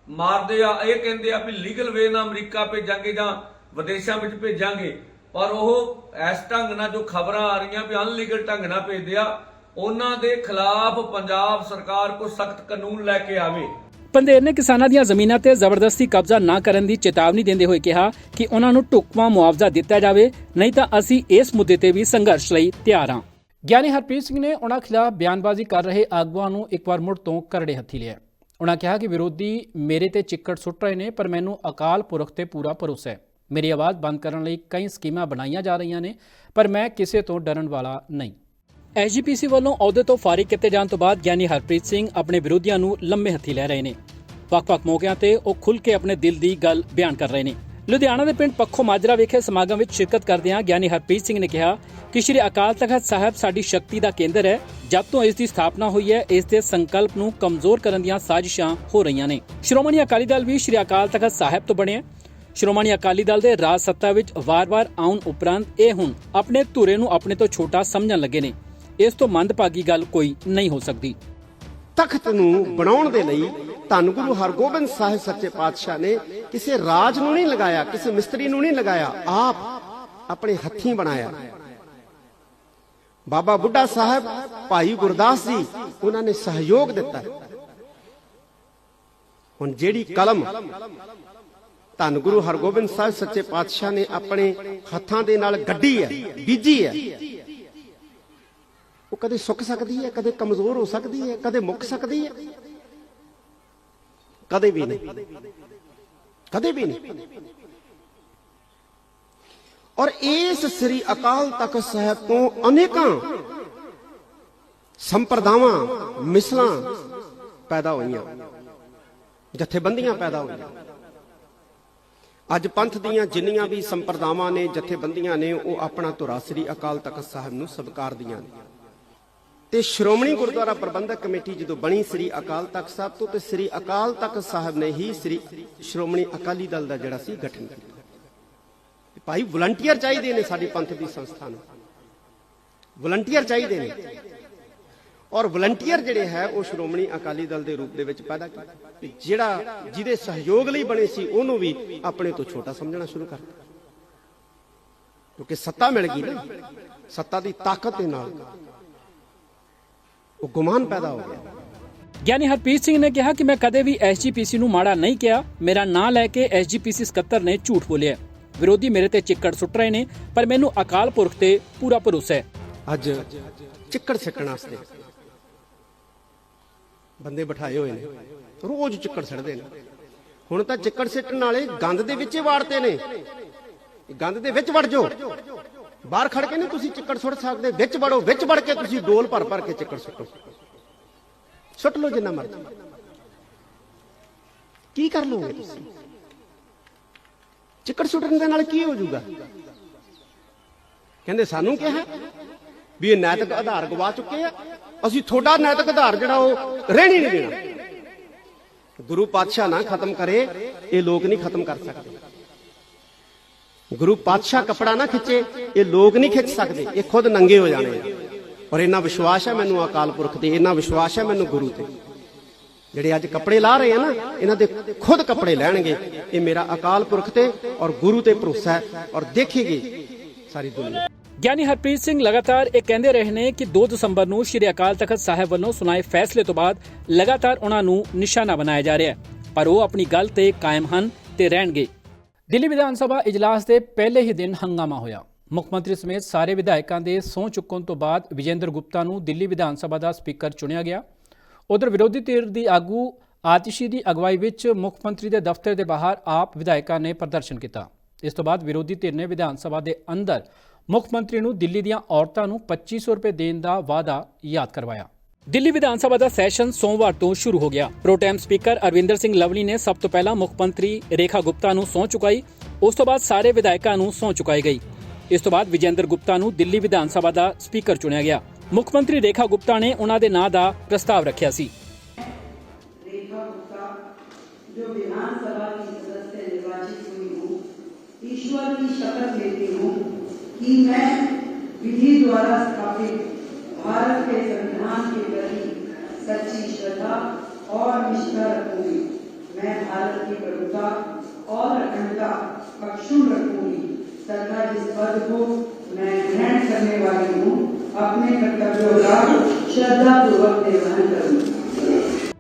Speaker 6: ਮਾਰਦੇ ਆ, ਇਹ ਕਹਿੰਦੇ ਆ ਵੀ ਲੀਗਲ ਵੇ ਨਾਲ ਅਮਰੀਕਾ ਭੇਜਾਂਗੇ ਜਾਂ ਵਿਦੇਸ਼ਾਂ ਵਿੱਚ ਭੇਜਾਂਗੇ। ਪਰ ਉਹ ਇਸ ਢੰਗ ਨਾਲ ਜੋ ਖਬਰਾਂ ਆ ਰਹੀਆਂ ਵੀ ਅਨਲੀਗਲ ਢੰਗ ਨਾਲ ਭੇਜਦੇ ਆ ਉਹਨਾਂ ਦੇ ਖਿਲਾਫ ਪੰਜਾਬ ਸਰਕਾਰ ਕੋ ਸਖਤ ਕਾਨੂੰਨ ਲੈ ਕੇ ਆਵੇ।
Speaker 1: ਪੰਧੇਰ ਨੇ ਕਿਸਾਨਾਂ ਦੀਆਂ ਜ਼ਮੀਨਾਂ ਤੇ ਜ਼ਬਰਦਸਤੀ ਕਬਜ਼ਾ ਨਾ ਕਰਨ ਦੀ ਚੇਤਾਵਨੀ ਦਿੰਦੇ ਹੋਏ ਕਿਹਾ ਕਿ ਉਹਨਾਂ ਨੂੰ ਢੁਕਵਾਂ ਮੁਆਵਜ਼ਾ ਦਿੱਤਾ ਜਾਵੇ ਨਹੀਂ ਤਾਂ ਅਸੀਂ ਇਸ ਮੁੱਦੇ ਤੇ ਵੀ ਸੰਘਰਸ਼ ਲਈ ਤਿਆਰ ਹਾਂ। ਗਿਆਨੀ ਹਰਪ੍ਰੀਤ ਸਿੰਘ ਨੇ ਉਹਨਾਂ ਖਿਲਾਫ ਬਿਆਨਬਾਜ਼ੀ ਕਰ ਰਹੇ ਆਗੂਆਂ ਨੂੰ ਇੱਕ ਵਾਰ ਮੁੜ ਤੋਂ ਕਰੜੇ ਹੱਥੀ ਲਿਆ। ਉਹਨਾਂ ਕਿਹਾ ਕਿ ਵਿਰੋਧੀ ਮੇਰੇ ਤੇ ਚਿੱਕੜ ਸੁੱਟ ਰਹੇ ਨੇ ਪਰ ਮੈਨੂੰ ਅਕਾਲ ਪੁਰਖ ਤੇ ਪੂਰਾ ਭਰੋਸਾ ਹੈ। ਮੇਰੀ ਆਵਾਜ਼ ਬੰਦ ਕਰਨ ਲਈ ਕਈ ਸਕੀਮਾਂ ਬਣਾਈਆਂ ਜਾ ਰਹੀਆਂ ਨੇ, ਪਰ ਮੈਂ ਕਿਸੇ ਤੋਂ ਡਰਨ ਵਾਲਾ ਨਹੀਂ। ਐਸਜੀਪੀਸੀ ਵੱਲੋਂ ਅਹੁਦੇ ਤੋਂ ਫਾਰਿਗ ਕੀਤੇ ਜਾਣ ਤੋਂ ਬਾਅਦ ਗਿਆਨੀ ਹਰਪ੍ਰੀਤ ਸਿੰਘ ਆਪਣੇ ਵਿਰੋਧੀਆਂ ਨੂੰ ਲੰਮੇ ਹੱਥੀ ਲੈ ਰਹੇ ਨੇ। ਵੱਖ-ਵੱਖ ਮੌਕਿਆਂ ਤੇ ਉਹ ਖੁੱਲ੍ਹ ਕੇ ਆਪਣੇ ਦਿਲ ਦੀ ਗੱਲ ਬਿਆਨ ਕਰ ਰਹੇ ਨੇ। ਲੁਧਿਆਣਾ ਦੇ ਪਿੰਡ ਪੱਖੋ ਮਾਜਰਾ ਵਿਖੇ ਸਮਾਗਮ ਵਿੱਚ ਸ਼ਿਰਕਤ ਕਰਦਿਆਂ ਗਿਆਨੀ ਹਰਪ੍ਰੀਤ ਸਿੰਘ ਨੇ ਕਿਹਾ ਕਿ ਸ਼੍ਰੀ ਅਕਾਲ ਤਖਤ ਸਾਹਿਬ ਸਾਡੀ ਸ਼ਕਤੀ ਦਾ ਕੇਂਦਰ ਹੈ, ਜਦ ਤੋਂ ਇਸ ਦੀ ਸਥਾਪਨਾ ਹੋਈ ਹੈ, ਇਸ ਦੇ ਸੰਕਲਪ ਨੂੰ ਕਮਜ਼ੋਰ ਕਰਨ ਦੀਆਂ ਸਾਜ਼ਿਸ਼ਾਂ ਹੋ ਰਹੀਆਂ ਨੇ। ਸ਼੍ਰੋਮਣੀ ਅਕਾਲੀ ਦਲ ਵੀ ਸ਼੍ਰੀ ਅਕਾਲ ਤਖਤ ਸਾਹਿਬ ਤੋਂ ਬਣਿਆ ਸ਼੍ਰੋਮਣੀ ਅਕਾਲੀ ਦਲ ਦੇ ਰਾਜ ਸੱਤਾ ਵਿੱਚ ਵਾਰ-ਵਾਰ ਆਉਣ ਉਪਰੰਤ ਇਹ ਹੁਣ ਆਪਣੇ ਧੁਰੇ ਨੂੰ ਆਪਣੇ ਤੋਂ ਛੋਟਾ ਸਮਝਣ ਲੱਗੇ ਨੇ। ਇਸ ਤੋਂ ਮੰਦਭਾਗੀ ਗੱਲ ਕੋਈ ਨਹੀਂ ਹੋ ਸਕਦੀ।
Speaker 7: ਤਖਤ ਨੂੰ ਬਣਾਉਣ ਦੇ ਲਈ ਧੰਨ ਗੁਰੂ ਹਰਗੋਬਿੰਦ ਸਾਹਿਬ ਸੱਚੇ ਪਾਤਸ਼ਾਹ ਨੇ ਕਿਸੇ ਰਾਜ ਨੂੰ ਨਹੀਂ ਲਗਾਇਆ, ਕਿਸੇ ਮਿਸਤਰੀ ਨੂੰ ਨਹੀਂ ਲਗਾਇਆ, ਆਪ ਆਪਣੇ ਹੱਥੀਂ ਬਣਾਇਆ। ਬਾਬਾ ਬੁੱਢਾ ਸਾਹਿਬ, ਭਾਈ ਗੁਰਦਾਸ ਜੀ, ਉਹਨਾਂ ਨੇ ਸਹਿਯੋਗ ਦਿੱਤਾ। ਹੁਣ ਜਿਹੜੀ ਕਲਮ ਧੰਨ ਗੁਰੂ ਹਰਗੋਬਿੰਦ ਸਾਹਿਬ ਸੱਚੇ ਪਾਤਸ਼ਾਹ ਨੇ ਆਪਣੇ ਹੱਥਾਂ ਦੇ ਨਾਲ ਗੱਡੀ ਹੈ, ਬੀਜੀ ਹੈ। ਉਹ ਕਦੇ ਸੁੱਕ ਸਕਦੀ ਹੈ, ਕਦੇ ਕਮਜ਼ੋਰ ਹੋ ਸਕਦੀ ਹੈ, ਕਦੇ ਮੁੱਕ ਸਕਦੀ ਹੈ। ਕਦੇ ਵੀ ਨਹੀਂ। ਕਦੇ ਵੀ ਨਹੀਂ। ਔਰ ਇਸ ਸ੍ਰੀ ਅਕਾਲ ਤਖਤ ਸਾਹਿਬ ਤੋਂ ਅਨੇਕਾਂ ਸੰਪਰਦਾਵਾਂ, ਮਿਸਲਾਂ ਪੈਦਾ ਹੋਈਆਂ। ਜਥੇਬੰਦੀਆਂ ਪੈਦਾ ਹੋਈਆਂ। ਅੱਜ ਪੰਥ ਦੀਆਂ ਜਿੰਨੀਆਂ ਵੀ ਸੰਪਰਦਾਵਾਂ ਨੇ, ਜਥੇਬੰਦੀਆਂ ਨੇ, ਉਹ ਆਪਣਾ ਧੁਰਾ ਸ੍ਰੀ ਅਕਾਲ ਤਖਤ ਸਾਹਿਬ ਨੂੰ ਸਵੀਕਾਰਦੀਆਂ ਨੇ। ਤੇ ਸ਼੍ਰੋਮਣੀ ਗੁਰਦੁਆਰਾ ਪ੍ਰਬੰਧਕ ਕਮੇਟੀ ਜਦੋਂ ਬਣੀ ਸ੍ਰੀ ਅਕਾਲ ਤਖਤ ਸਾਹਿਬ ਤੋਂ, ਤੇ ਸ੍ਰੀ ਅਕਾਲ ਤਖਤ ਸਾਹਿਬ ਨੇ ਹੀ ਸ੍ਰੀ ਸ਼੍ਰੋਮਣੀ ਅਕਾਲੀ ਦਲ ਦਾ ਜਿਹੜਾ ਸੀ, ਗਠਨ ਕੀਤਾ। ਭਾਈ ਵਲੰਟੀਅਰ ਚਾਹੀਦੇ ਨੇ ਸਾਡੀ ਪੰਥ ਦੀ ਸੰਸਥਾ ਨੂੰ। ਵਲੰਟੀਅਰ ਚਾਹੀਦੇ ਨੇ। ਔਰ ਵਲੰਟੀਅਰ ਜਿਹੜੇ ਹੈ ਉਹ ਸ਼੍ਰੋਮਣੀ ਅਕਾਲੀ ਦਲ ਦੇ ਰੂਪ ਦੇ ਵਿੱਚ ਪੈਦਾ ਕੀਤਾ। ਜਿਹੜਾ ਜਿਹਦੇ ਸਹਿਯੋਗ ਲਈ ਬਣੇ ਸੀ ਉਹਨੂੰ ਵੀ ਆਪਣੇ ਤੋਂ ਛੋਟਾ ਸਮਝਣਾ ਸ਼ੁਰੂ ਕਰ ਦਿੱਤਾ। ਕਿਉਂਕਿ ਸੱਤਾ ਮਿਲ ਗਈ ਨਾ ਸੱਤਾ ਦੀ ਤਾਕਤ ਦੇ ਨਾਲ। ਉਹ ਗੁਮਾਨ ਪੈਦਾ ਹੋ ਗਿਆ।
Speaker 1: ਗਿਆਨੀ ਹਰਪ੍ਰੀਤ ਸਿੰਘ ਨੇ ਕਿਹਾ ਕਿ ਮੈਂ ਕਦੇ ਵੀ ਐਸਜੀਪੀਸੀ ਨੂੰ ਮਾੜਾ ਨਹੀਂ ਕਿਹਾ। ਮੇਰਾ ਨਾਂ ਲੈ ਕੇ ਐਸਜੀਪੀਸੀ ਸਕੱਤਰ ਨੇ ਝੂਠ ਬੋਲਿਆ। ਵਿਰੋਧੀ ਮੇਰੇ ਤੇ ਚਿੱਕੜ ਸੁੱਟ ਰਹੇ ਨੇ ਪਰ ਮੈਨੂੰ ਅਕਾਲ ਪੁਰਖ ਤੇ ਪੂਰਾ ਭਰੋਸਾ ਹੈ।
Speaker 7: ਅੱਜ ਚਿੱਕੜ ਸਿੱਟਣ ਵਾਸਤੇ ਬੰਦੇ ਬਿਠਾਏ ਹੋਏ ਨੇ। ਰੋਜ਼ ਚਿੱਕੜ ਸਿੱਟਦੇ ਨੇ। ਹੁਣ ਤਾਂ ਚਿੱਕੜ ਸਿੱਟਣ ਵਾਲੇ ਗੰਦ ਦੇ ਵਿੱਚ ਹੀ ਵਾੜਤੇ ਨੇ। ਗੰਦ ਦੇ ਵਿੱਚ ਵੜ ਜਾਓ। ਬਾਹਰ ਖੜ ਕੇ ਨਹੀਂ ਤੁਸੀਂ ਚਿੱਕੜ ਸੁੱਟ ਸਕਦੇ। ਵਿੱਚ ਵੜੋ, ਵਿੱਚ ਵੜ ਕੇ ਤੁਸੀਂ ਡੋਲ ਭਰ ਭਰ ਕੇ ਚਿੱਕੜ ਸੁੱਟੋ। ਸੁੱਟ ਲਓ ਜਿੰਨਾ ਮਰਜ਼ੀ। ਕੀ ਕਰ ਲਓਗੇ ਤੁਸੀਂ? ਚਿੱਕੜ ਸੁੱਟਣ ਦੇ ਨਾਲ ਕੀ ਹੋ ਜਾਊਗਾ? ਕਹਿੰਦੇ ਸਾਨੂੰ ਕਿਹਾ ਵੀ ਇਹ ਨੈਤਿਕ ਆਧਾਰ ਗਵਾ ਚੁੱਕੇ ਆ। ਅਸੀਂ ਤੁਹਾਡਾ ਨੈਤਿਕ ਆਧਾਰ ਜਿਹੜਾ ਉਹ ਰਹਿਣੀ ਨਹੀਂ ਦੇਣਾ। ਗੁਰੂ ਪਾਤਸ਼ਾਹ ਨਾ ਖਤਮ ਕਰੇ, ਇਹ ਲੋਕ ਨਹੀਂ ਖਤਮ ਕਰ ਸਕਦੇ। ਗੁਰੂ ਪਾਤਸ਼ਾਹ ਕਪੜਾ ਨਾ ਖਿੱਚੇ, ਇਹ ਲੋਕ ਨਹੀਂ ਖਿੱਚ ਸਕਦੇ। ਇਹ ਖੁਦ ਨੰਗੇ ਹੋ ਜਾਣੇ ਔਰ ਇਹਨਾਂ ਵਿਸ਼ਵਾਸ ਹੈ ਮੈਨੂੰ ਅਕਾਲ ਪੁਰਖ ਤੇ ਇਹਨਾਂ ਵਿਸ਼ਵਾਸ ਹੈ ਮੈਨੂੰ ਗੁਰੂ ਤੇ। ਜਿਹੜੇ ਅੱਜ ਕੱਪੜੇ ਲਾ ਰਹੇ ਆ ਨਾ, ਇਹਨਾਂ ਦੇ ਖੁਦ ਕੱਪੜੇ ਲੈਣਗੇ। ਇਹ ਮੇਰਾ ਅਕਾਲ ਪੁਰਖ ਤੇ ਔਰ ਗੁਰੂ ਤੇ ਭਰੋਸਾ ਹੈ। ਔਰ ਦੇਖੇਗੀ ਸਾਰੀ ਦੁਨੀਆ।
Speaker 1: ਗਿਆਨੀ ਹਰਪ੍ਰੀਤ ਸਿੰਘ ਲਗਾਤਾਰ ਇਹ ਕਹਿੰਦੇ ਰਹੇ ਨੇ ਕਿ 2 ਦਸੰਬਰ ਨੂੰ ਸ਼੍ਰੀ ਅਕਾਲ ਤਖਤ ਸਾਹਿਬ ਵੱਲੋਂ ਸੁਣਾਏ ਫੈਸਲੇ ਤੋਂ ਬਾਅਦ ਲਗਾਤਾਰ ਉਹਨਾਂ ਨੂੰ ਨਿਸ਼ਾਨਾ ਬਣਾਇਆ ਜਾ ਰਿਹਾ ਹੈ। ਪਰ ਉਹ ਆਪਣੀ ਗੱਲ ਤੇ ਕਾਇਮ ਹਨ ਤੇ ਰਹਿਣਗੇ। ਦਿੱਲੀ ਵਿਧਾਨ ਸਭਾ ਇਜਲਾਸ ਦੇ ਪਹਿਲੇ ਹੀ ਦਿਨ ਹੰਗਾਮਾ ਹੋਇਆ। ਮੁੱਖ ਮੰਤਰੀ ਸਮੇਤ ਸਾਰੇ ਵਿਧਾਇਕਾਂ ਦੇ ਸਹੁੰ ਚੁੱਕਣ ਤੋਂ ਬਾਅਦ ਵਿਜੇਂਦਰ ਗੁਪਤਾ ਨੂੰ ਦਿੱਲੀ ਵਿਧਾਨ ਸਭਾ ਦਾ ਸਪੀਕਰ ਚੁਣਿਆ ਗਿਆ। ਉਧਰ ਵਿਰੋਧੀ ਧਿਰ ਦੀ ਆਗੂ ਆਤਿਸ਼ੀ ਦੀ ਅਗਵਾਈ ਵਿੱਚ ਮੁੱਖ ਮੰਤਰੀ ਦੇ ਦਫ਼ਤਰ ਦੇ ਬਾਹਰ ਆਪ ਵਿਧਾਇਕਾਂ ਨੇ ਪ੍ਰਦਰਸ਼ਨ ਕੀਤਾ। ਇਸ ਤੋਂ ਬਾਅਦ ਵਿਰੋਧੀ ਧਿਰ ਨੇ ਵਿਧਾਨ ਸਭਾ ਦੇ ਅੰਦਰ ਮੁੱਖ ਮੰਤਰੀ ਨੂੰ ਦਿੱਲੀ ਦੀਆਂ ਔਰਤਾਂ ਨੂੰ 2500 ਰੁਪਏ ਦੇਣ ਦਾ ਵਾਅਦਾ ਯਾਦ ਕਰਵਾਇਆ। ਦਿੱਲੀ ਵਿਧਾਨ ਸਭਾ ਦਾ ਸੈਸ਼ਨ ਸੋਮਵਾਰ ਤੋਂ ਸ਼ੁਰੂ ਹੋ ਗਿਆ। ਪ੍ਰੋਟੈਮ ਸਪੀਕਰ ਅਰਵਿੰਦਰ ਸਿੰਘ ਲਵਲੀ ਨੇ ਸਭ ਤੋਂ ਪਹਿਲਾਂ ਮੁੱਖ ਮੰਤਰੀ ਰੇਖਾ ਗੁਪਤਾ ਨੂੰ ਸਹੁੰ ਚੁਕਾਈ। ਉਸ ਤੋਂ ਬਾਅਦ ਸਾਰੇ ਵਿਧਾਇਕਾਂ ਨੂੰ ਸਹੁੰ ਚੁਕਾਈ ਗਈ। ਇਸ ਤੋਂ ਬਾਅਦ ਵਿਜੇਂਦਰ ਗੁਪਤਾ ਨੂੰ ਦਿੱਲੀ ਵਿਧਾਨ ਸਭਾ ਦਾ ਸਪੀਕਰ ਚੁਣਿਆ ਗਿਆ। ਮੁੱਖ ਮੰਤਰੀ ਰੇਖਾ ਗੁਪਤਾ ਨੇ ਉਹਨਾਂ ਦੇ ਨਾਂ ਦਾ ਪ੍ਰਸਤਾਵ ਰੱਖਿਆ ਸੀ।
Speaker 8: कि मैं विधि द्वारा स्थापित भारत के संविधान के प्रति सच्ची श्रद्धा और निष्ठा रखूंगी मैं भारत की प्रभुता और अखंडता अक्षुण रखूंगी तथा जिस पद को मैं ग्रहण करने वाली हूँ अपने कर्तव्यों का श्रद्धापूर्वक निर्वहन करूंगी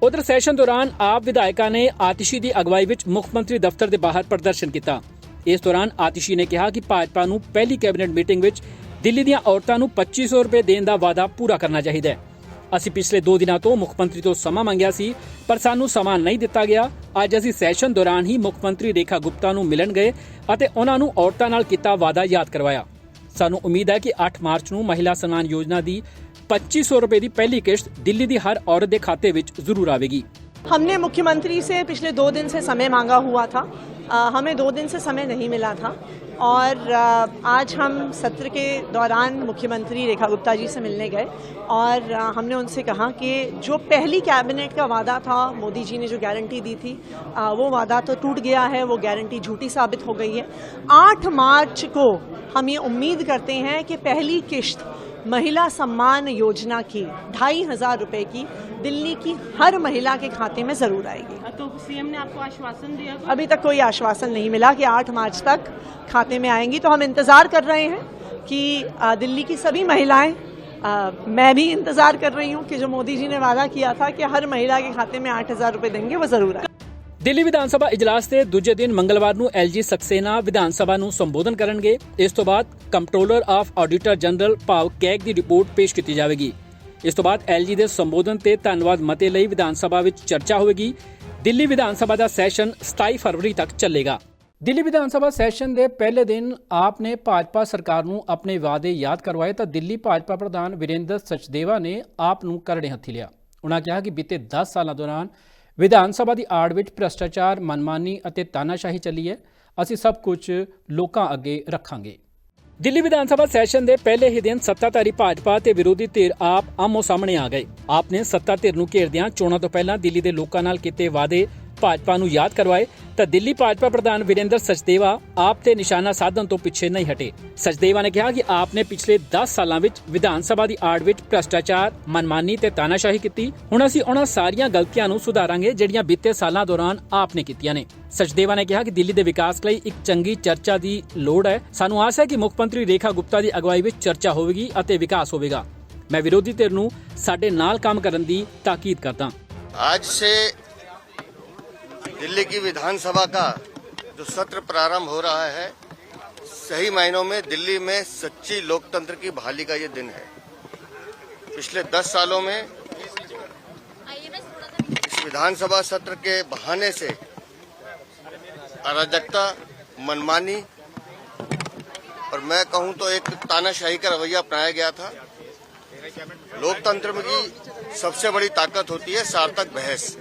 Speaker 1: ਉਧਰ ਸੈਸ਼ਨ ਦੌਰਾਨ ਆਪ ਵਿਧਾਇਕਾਂ ਨੇ ਆਤਿਸ਼ੀ ਦੀ ਅਗਵਾਈ ਵਿੱਚ ਮੁੱਖ ਮੰਤਰੀ ਦਫ਼ਤਰ ਦੇ ਬਾਹਰ ਪ੍ਰਦਰਸ਼ਨ ਕੀਤਾ ਇਸ ਦੌਰਾਨ ਆਤਿਸ਼ੀ ਨੇ ਕਿਹਾ ਕਿ ਭਾਜਪਾ ਨੂੰ ਪਹਿਲੀ ਕੈਬਨਿਟ ਮੀਟਿੰਗ ਵਿੱਚ ਦਿੱਲੀ ਦੀਆਂ ਔਰਤਾਂ ਨੂੰ 2500 ਰੁਪਏ ਦੇਣ ਦਾ ਵਾਅਦਾ ਪੂਰਾ ਕਰਨਾ ਚਾਹੀਦਾ ਹੈ ਅਸੀਂ ਪਿਛਲੇ 2 ਦਿਨਾਂ ਤੋਂ ਮੁੱਖ ਮੰਤਰੀ ਤੋਂ ਸਮਾਂ ਮੰਗਿਆ ਸੀ ਪਰ ਸਾਨੂੰ ਸਮਾਂ ਨਹੀਂ ਦਿੱਤਾ ਗਿਆ ਅੱਜ ਅਸੀਂ ਸੈਸ਼ਨ ਦੌਰਾਨ ਹੀ ਮੁੱਖ ਮੰਤਰੀ ਰੇਖਾ ਗੁਪਤਾ ਨੂੰ ਮਿਲਣ ਗਏ ਅਤੇ ਉਹਨਾਂ ਨੂੰ ਔਰਤਾਂ ਨਾਲ ਕੀਤਾ ਵਾਅਦਾ ਯਾਦ ਕਰਵਾਇਆ ਸਾਨੂੰ ਉਮੀਦ ਹੈ ਕਿ 8 ਮਾਰਚ ਨੂੰ ਮਹਿਲਾ ਸਨਮਾਨ ਯੋਜਨਾ ਦੀ 2500 ਰੁਪਏ ਦੀ ਪਹਿਲੀ ਕਿਸ਼ਤ ਦਿੱਲੀ ਦੀ ਹਰ ਔਰਤ ਦੇ ਖਾਤੇ ਵਿੱਚ ਜ਼ਰੂਰ ਆਵੇਗੀ
Speaker 9: हमने मुख्यमंत्री से पिछले दो दिन से समय मांगा हुआ था अ, हमें दो दिन से समय नहीं मिला था और आज हम सत्र के दौरान मुख्यमंत्री रेखा गुप्ता जी से मिलने गए और हमने उनसे कहा कि जो पहली कैबिनेट का वादा था, मोदी जी ने जो गारंटी दी थी वो वादा तो टूट गया है, वो गारंटी झूठी साबित हो गई है। आठ मार्च को हम ये उम्मीद करते हैं कि पहली किश्त महिला सम्मान योजना की ढाई हज़ार रुपए की दिल्ली की हर महिला के खाते में ज़रूर आएगी।
Speaker 10: तो सीएम ने आपको आश्वासन दिया
Speaker 9: अभी तक कोई आश्वासन नहीं मिला कि 8 मार्च तक खाते में आएँगी। तो हम इंतज़ार कर रहे हैं कि दिल्ली की सभी महिलाएँ आ, मैं भी इंतज़ार कर रही हूँ कि जो मोदी जी ने वादा किया था कि हर महिला के खाते में आठ हज़ार रुपए देंगे वो ज़रूर आए
Speaker 1: ਦਿੱਲੀ ਵਿਧਾਨ ਸਭਾ ਇਜਲਾਸ ਦੇ ਦੂਜੇ ਦਿਨ ਮੰਗਲਵਾਰ ਨੂੰ ਐਲਜੀ ਸਕਸੇਨਾ ਵਿਧਾਨ ਸਭਾ ਨੂੰ ਸੰਬੋਧਨ ਕਰਨਗੇ। ਇਸ ਤੋਂ ਬਾਅਦ ਕੰਪਟਰੋਲਰ ਆਫ ਆਡੀਟਰ ਜਨਰਲ ਭਾਵ ਕੈਗ ਦੀ ਰਿਪੋਰਟ ਪੇਸ਼ ਕੀਤੀ ਜਾਵੇਗੀ। ਇਸ ਤੋਂ ਬਾਅਦ ਐਲਜੀ ਦੇ ਸੰਬੋਧਨ ਤੇ ਧੰਨਵਾਦ ਮਤੇ ਲਈ ਵਿਧਾਨ ਸਭਾ ਵਿੱਚ ਚਰਚਾ ਹੋਵੇਗੀ। ਦਿੱਲੀ ਵਿਧਾਨ ਸਭਾ ਦਾ ਸੈਸ਼ਨ 27 ਫਰਵਰੀ ਤੱਕ ਚੱਲੇਗਾ। ਦਿੱਲੀ ਵਿਧਾਨ ਸਭਾ ਸੈਸ਼ਨ ਦੇ ਪਹਿਲੇ ਦਿਨ ਆਪ ਨੇ ਭਾਜਪਾ ਸਰਕਾਰ ਨੂੰ ਆਪਣੇ ਵਾਅਦੇ ਯਾਦ ਕਰਵਾਏ ਤਾਂ ਦਿੱਲੀ ਭਾਜਪਾ ਪ੍ਰਧਾਨ ਵਿਰੇਂਦਰ ਸਚਦੇਵਾ ਨੇ ਆਪ ਨੂੰ ਕਰੜੇ ਹੱਥੀ ਲਿਆ। ਉਹਨਾਂ ਕਿਹਾ ਕਿ ਬੀਤੇ 10 ਸਾਲਾਂ ਦੌਰਾਨ ਵਿਧਾਨ ਸਭਾ ਦੀ ਆੜ ਵਿੱਚ ਭ੍ਰਸ਼ਟਾਚਾਰ, ਮਨਮਾਨੀ ਅਤੇ ਤਾਨਾਸ਼ਾਹੀ ਚੱਲੀ ਹੈ। ਅਸੀਂ ਸਭ ਕੁਝ ਲੋਕਾਂ ਅੱਗੇ ਰੱਖਾਂਗੇ। ਦਿੱਲੀ ਵਿਧਾਨ ਸਭਾ ਸੈਸ਼ਨ ਦੇ ਪਹਿਲੇ ਹੀ ਦਿਨ ਸੱਤਾਧਾਰੀ ਭਾਜਪਾ ਤੇ ਵਿਰੋਧੀ ਧਿਰ ਆਪ ਆਮੋ ਸਾਹਮਣੇ ਆ ਗਏ। ਆਪ ਨੇ ਸੱਤਾ ਧਿਰ ਨੂੰ ਘੇਰਦਿਆਂ ਚੋਣਾਂ ਤੋਂ ਪਹਿਲਾਂ ਦਿੱਲੀ ਦੇ ਲੋਕਾਂ ਨਾਲ ਕੀਤੇ ਵਾਅਦੇ ਭਾਜਪਾ ਨੂੰ ਯਾਦ ਕਰਵਾਏ ਤਾਂ ਦਿੱਲੀ ਭਾਜਪਾ ਪ੍ਰਧਾਨ ਵਿਰੇਂਦਰ ਸਚਦੇਵਾ ਆਪ ਤੇ ਨਿਸ਼ਾਨਾ ਸਾਧਨ ਤੋਂ ਪਿੱਛੇ ਨਹੀਂ ਹਟੇ। ਸਚਦੇਵਾ ਨੇ ਕਿਹਾ ਕਿ ਆਪ ਨੇ ਪਿਛਲੇ 10 ਸਾਲਾਂ ਵਿੱਚ ਵਿਧਾਨ ਸਭਾ ਦੀ ਆੜ ਵਿੱਚ ਭ੍ਰਸ਼ਟਾਚਾਰ, ਮਨਮਾਨੀ ਤੇ ਤਾਨਾਸ਼ਾਹੀ ਕੀਤੀ। ਹੁਣ ਅਸੀਂ ਉਹਨਾਂ ਸਾਰੀਆਂ ਗਲਤੀਆਂ ਨੂੰ ਸੁਧਾਰਾਂਗੇ ਜਿਹੜੀਆਂ ਬੀਤੇ ਸਾਲਾਂ ਦੌਰਾਨ ਆਪ ਨੇ ਕੀਤੀਆਂ ਨੇ। ਸਚਦੇਵਾ ਨੇ ਕਿਹਾ ਕਿ ਦਿੱਲੀ ਦੇ ਵਿਕਾਸ ਲਈ ਇੱਕ ਚੰਗੀ ਚਰਚਾ ਦੀ ਲੋੜ ਹੈ। ਸਾਨੂੰ ਆਸ ਹੈ ਕਿ ਮੁੱਖ ਮੰਤਰੀ ਰੇਖਾ ਗੁਪਤਾ ਦੀ ਅਗਵਾਈ ਵਿੱਚ ਚਰਚਾ ਹੋਵੇਗੀ ਅਤੇ ਵਿਕਾਸ ਹੋਵੇਗਾ। ਮੈਂ ਵਿਰੋਧੀ ਧਿਰ ਨੂੰ ਸਾਡੇ ਨਾਲ ਕੰਮ ਕਰਨ ਦੀ ਤਾਕੀਦ ਕਰਦਾ।
Speaker 11: ਅੱਜ ਸੇ दिल्ली की विधानसभा का जो सत्र प्रारंभ हो रहा है, सही मायनों में दिल्ली में सच्ची लोकतंत्र की बहाली का ये दिन है। पिछले दस सालों में इस विधानसभा सत्र के बहाने से अराजकता, मनमानी और मैं कहूँ तो एक तानाशाही का रवैया अपनाया गया था। लोकतंत्र में की सबसे बड़ी ताकत होती है सार्थक बहस।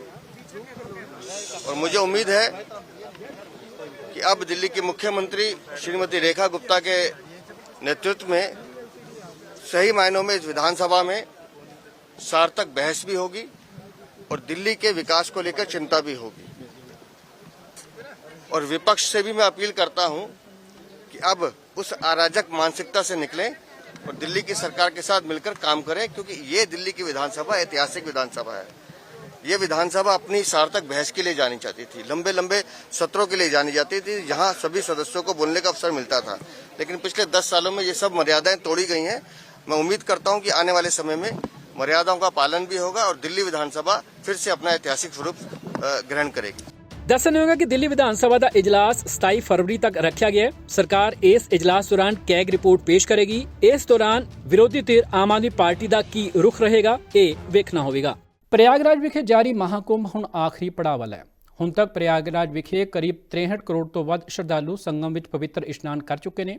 Speaker 11: और मुझे उम्मीद है कि अब दिल्ली की मुख्यमंत्री श्रीमती रेखा गुप्ता के नेतृत्व में, सही मायनों में इस विधानसभा में सार्थक बहस भी होगी और दिल्ली के विकास को लेकर चिंता भी होगी। और विपक्ष से भी मैं अपील करता हूँ कि अब उस अराजक मानसिकता से निकलें और दिल्ली की सरकार के साथ मिलकर काम करें, क्योंकि ये दिल्ली की विधानसभा ऐतिहासिक विधानसभा है। ये विधानसभा अपनी सार्थक बहस के लिए जानी चाहती थी लंबे लंबे सत्रों के लिए जानी जाती थी जहां सभी सदस्यों को बोलने का अवसर मिलता था लेकिन पिछले दस सालों में ये सब मर्यादाएं तोड़ी गई हैं मैं उम्मीद करता हूं कि आने वाले समय में मर्यादाओं का पालन भी होगा और दिल्ली विधानसभा फिर से अपना ऐतिहासिक स्वरूप अ, ग्रहण करेगी
Speaker 1: ਦੱਸਣਯੋਗ ਹੈ ਕਿ ਦਿੱਲੀ ਵਿਧਾਨ ਸਭਾ ਦਾ ਇਜਲਾਸ 27 ਫਰਵਰੀ ਤੱਕ ਰੱਖਿਆ ਗਿਆ ਹੈ ਸਰਕਾਰ ਇਸ ਇਜਲਾਸ ਦੌਰਾਨ ਕੈਗ ਰਿਪੋਰਟ ਪੇਸ਼ ਕਰੇਗੀ ਇਸ ਦੌਰਾਨ ਵਿਰੋਧੀ ਧਿਰ ਆਮ ਆਦਮੀ ਪਾਰਟੀ ਦਾ ਕੀ ਰੁਖ ਰਹੇਗਾ ਇਹ ਵੇਖਣਾ ਹੋਵੇਗਾ ਪ੍ਰਯਾਗਰਾਜ ਵਿਖੇ ਜਾਰੀ ਮਹਾਕੁੰਭ ਹੁਣ ਆਖਰੀ ਪੜਾਅ ਵਾਲਾ ਹੈ। ਹੁਣ ਤੱਕ ਪ੍ਰਯਾਗਰਾਜ ਵਿਖੇ ਕਰੀਬ 63 ਕਰੋੜ ਤੋਂ ਵੱਧ ਸ਼ਰਧਾਲੂ ਸੰਗਮ ਵਿੱਚ ਪਵਿੱਤਰ ਇਸ਼ਨਾਨ ਕਰ ਚੁੱਕੇ ਨੇ।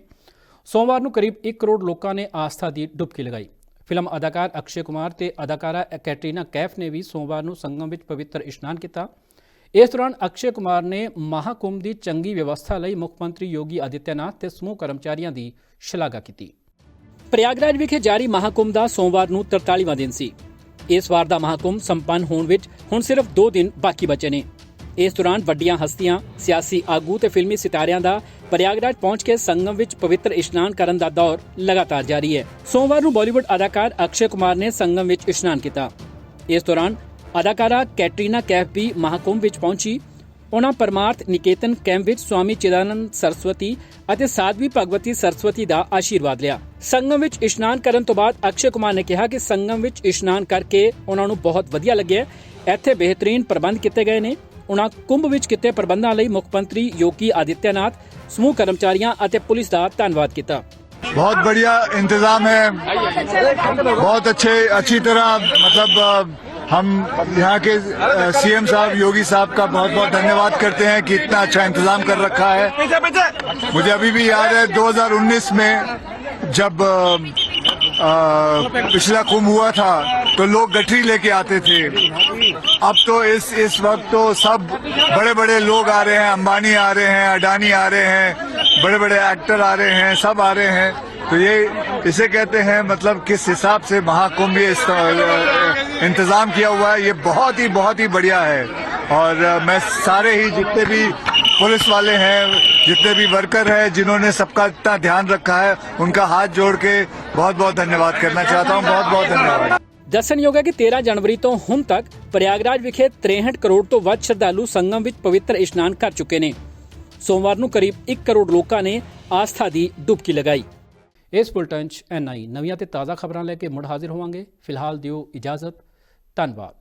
Speaker 1: ਸੋਮਵਾਰ ਨੂੰ ਕਰੀਬ 1 ਕਰੋੜ ਲੋਕਾਂ ਨੇ ਆਸਥਾ ਦੀ ਡੁਬਕੀ ਲਗਾਈ। ਫਿਲਮ ਅਦਾਕਾਰ ਅਕਸ਼ੇ ਕੁਮਾਰ ਤੇ ਅਦਾਕਾਰਾ ਕੈਟਰੀਨਾ ਕੈਫ ਨੇ ਵੀ ਸੋਮਵਾਰ ਨੂੰ ਸੰਗਮ ਵਿੱਚ ਪਵਿੱਤਰ ਇਸ਼ਨਾਨ ਕੀਤਾ। ਇਸ ਦੌਰਾਨ ਅਕਸ਼ੇ ਕੁਮਾਰ ਨੇ ਮਹਾਕੁੰਭ ਦੀ ਚੰਗੀ ਵਿਵਸਥਾ ਲਈ ਮੁੱਖ ਮੰਤਰੀ ਯੋਗੀ ਆਦਿੱਤਿਆਨਾਥ ਤੇ ਸਮੂਹ ਕਰਮਚਾਰੀਆਂ ਦੀ ਸ਼ਲਾਘਾ ਕੀਤੀ। ਪ੍ਰਯਾਗਰਾਜ ਵਿਖੇ ਜਾਰੀ ਮਹਾਕੁੰਭ ਦਾ ਸੋਮਵਾਰ ਨੂੰ 43ਵਾਂ ਦਿਨ ਸੀ। ਇਸ ਵਾਰ ਦਾ ਮਹਾਕੁੰਭ ਸੰਪੰਨ ਹੋਣ ਵਿੱਚ ਹੁਣ ਸਿਰਫ 2 ਦਿਨ ਬਾਕੀ ਬਚੇ ਨੇ। ਇਸ ਦੌਰਾਨ ਵੱਡੀਆਂ ਹਸਤੀਆਂ, ਸਿਆਸੀ ਆਗੂ ਤੇ ਫਿਲਮੀ ਸਿਤਾਰਿਆਂ ਦਾ ਪ੍ਰਯਾਗਰਾਜ ਪਹੁੰਚ ਕੇ ਸੰਗਮ ਵਿੱਚ ਪਵਿੱਤਰ ਇਸ਼ਨਾਨ ਕਰਨ ਦਾ ਦੌਰ ਲਗਾਤਾਰ ਜਾਰੀ ਹੈ। ਸੋਮਵਾਰ ਨੂੰ ਬਾਲੀਵੁੱਡ ਅਦਾਕਾਰ ਅਕਸ਼ੇ ਕੁਮਾਰ ਨੇ ਸੰਗਮ ਵਿੱਚ ਇਸ਼ਨਾਨ ਕੀਤਾ। ਇਸ ਦੌਰਾਨ ਅਦਾਕਾਰਾ ਕੈਟਰੀਨਾ ਕੈਫ ਵੀ ਮਹਾਕੁੰਭ ਵਿੱਚ ਪਹੁੰਚੀ। ਉਹਨਾਂ ਪਰਮਾਰਥ ਨਿਕੇਤਨ ਕੈਂਪ ਵਿੱਚ ਸਵਾਮੀ ਚਿਦਾਨੰਦ ਸਰਸਵਤੀ ਅਤੇ ਸਾਧਵੀ ਭਗਵਤੀ ਸਰਸਵਤੀ ਦਾ ਆਸ਼ੀਰਵਾਦ ਲਿਆ ਸੰਗਮ ਵਿੱਚ ਇਸ਼ਨਾਨ ਕਰਨ ਤੋਂ ਬਾਅਦ ਅਕਸ਼ੇ ਕੁਮਾਰ ਨੇ ਕਿਹਾ ਕਿ ਸੰਗਮ ਵਿੱਚ ਇਸ਼ਨਾਨ ਕਰਕੇ ਉਹਨਾਂ ਨੂੰ ਬਹੁਤ ਵਧੀਆ ਲੱਗਿਆ ਇੱਥੇ ਬਿਹਤਰੀਨ ਪ੍ਰਬੰਧ ਕੀਤੇ ਗਏ ਨੇ ਉਹਨਾਂ ਕੁੰਭ ਵਿੱਚ ਕੀਤੇ ਪ੍ਰਬੰਧਾਂ ਲਈ ਮੁੱਖ ਮੰਤਰੀ ਯੋਗੀ ਆਦਿੱਤਿਆਨਾਥ ਸਮੂਹ ਕਰਮਚਾਰੀਆਂ ਅਤੇ ਪੁਲਿਸ ਦਾ ਧੰਨਵਾਦ ਕੀਤਾ
Speaker 12: बहुत बढ़िया इंतजाम है बहुत अच्छे अच्छी तरह मतलब अ, हम यहाँ के सीएम साहब योगी साहब का बहुत बहुत धन्यवाद करते हैं कि इतना अच्छा इंतज़ाम कर रखा है। मुझे अभी भी याद है 2019 में जब अ, पिछला कुंभ हुआ था तो लोग गठरी लेके आते थे। अब तो इस इस वक्त तो सब बड़े बड़े लोग आ रहे हैं अंबानी आ रहे हैं अडानी आ रहे हैं बड़े बड़े एक्टर आ रहे हैं सब आ रहे हैं। तो ये इसे कहते हैं मतलब किस हिसाब से महाकुंभ ये इंतजाम किया हुआ है ये बहुत ही बहुत ही बढ़िया है और अ, मैं सारे ही जितने भी पुलिस वाले हैं जितने भी वर्कर हैं जिन्होंने सबका इतना ध्यान रखा है उनका हाथ जोड़ के बहुत बहुत धन्यवाद करना चाहता हूँ बहुत बहुत धन्यवाद
Speaker 1: ਦੱਸਣਯੋਗ ਹੈ ਕਿ 13 ਜਨਵਰੀ ਤੋਂ ਹੁਣ ਤੱਕ ਪ੍ਰਯਾਗਰਾਜ ਵਿਖੇ 63 ਕਰੋੜ ਤੋਂ ਵੱਧ ਸ਼ਰਧਾਲੂ ਸੰਗਮ ਵਿੱਚ ਪਵਿੱਤਰ ਇਸ਼ਨਾਨ ਕਰ ਚੁੱਕੇ ਨੇ ਸੋਮਵਾਰ ਨੂੰ ਕਰੀਬ 1 ਕਰੋੜ ਲੋਕਾਂ ਨੇ ਆਸਥਾ ਦੀ ਡੁਬਕੀ ਲਗਾਈ ਇਸ ਬੁਲਟਨ ਚ ਐਨਆਈ ਨਵੀਆਂ ਤੇ ਤਾਜ਼ਾ ਖਬਰਾਂ ਲੈ ਕੇ ਮੁੜ ਹਾਜ਼ਰ ਹੋਵਾਂਗੇ ਫਿਲਹਾਲ ਦਿਓ ਇਜਾਜ਼ਤ ਧੰਨਵਾਦ।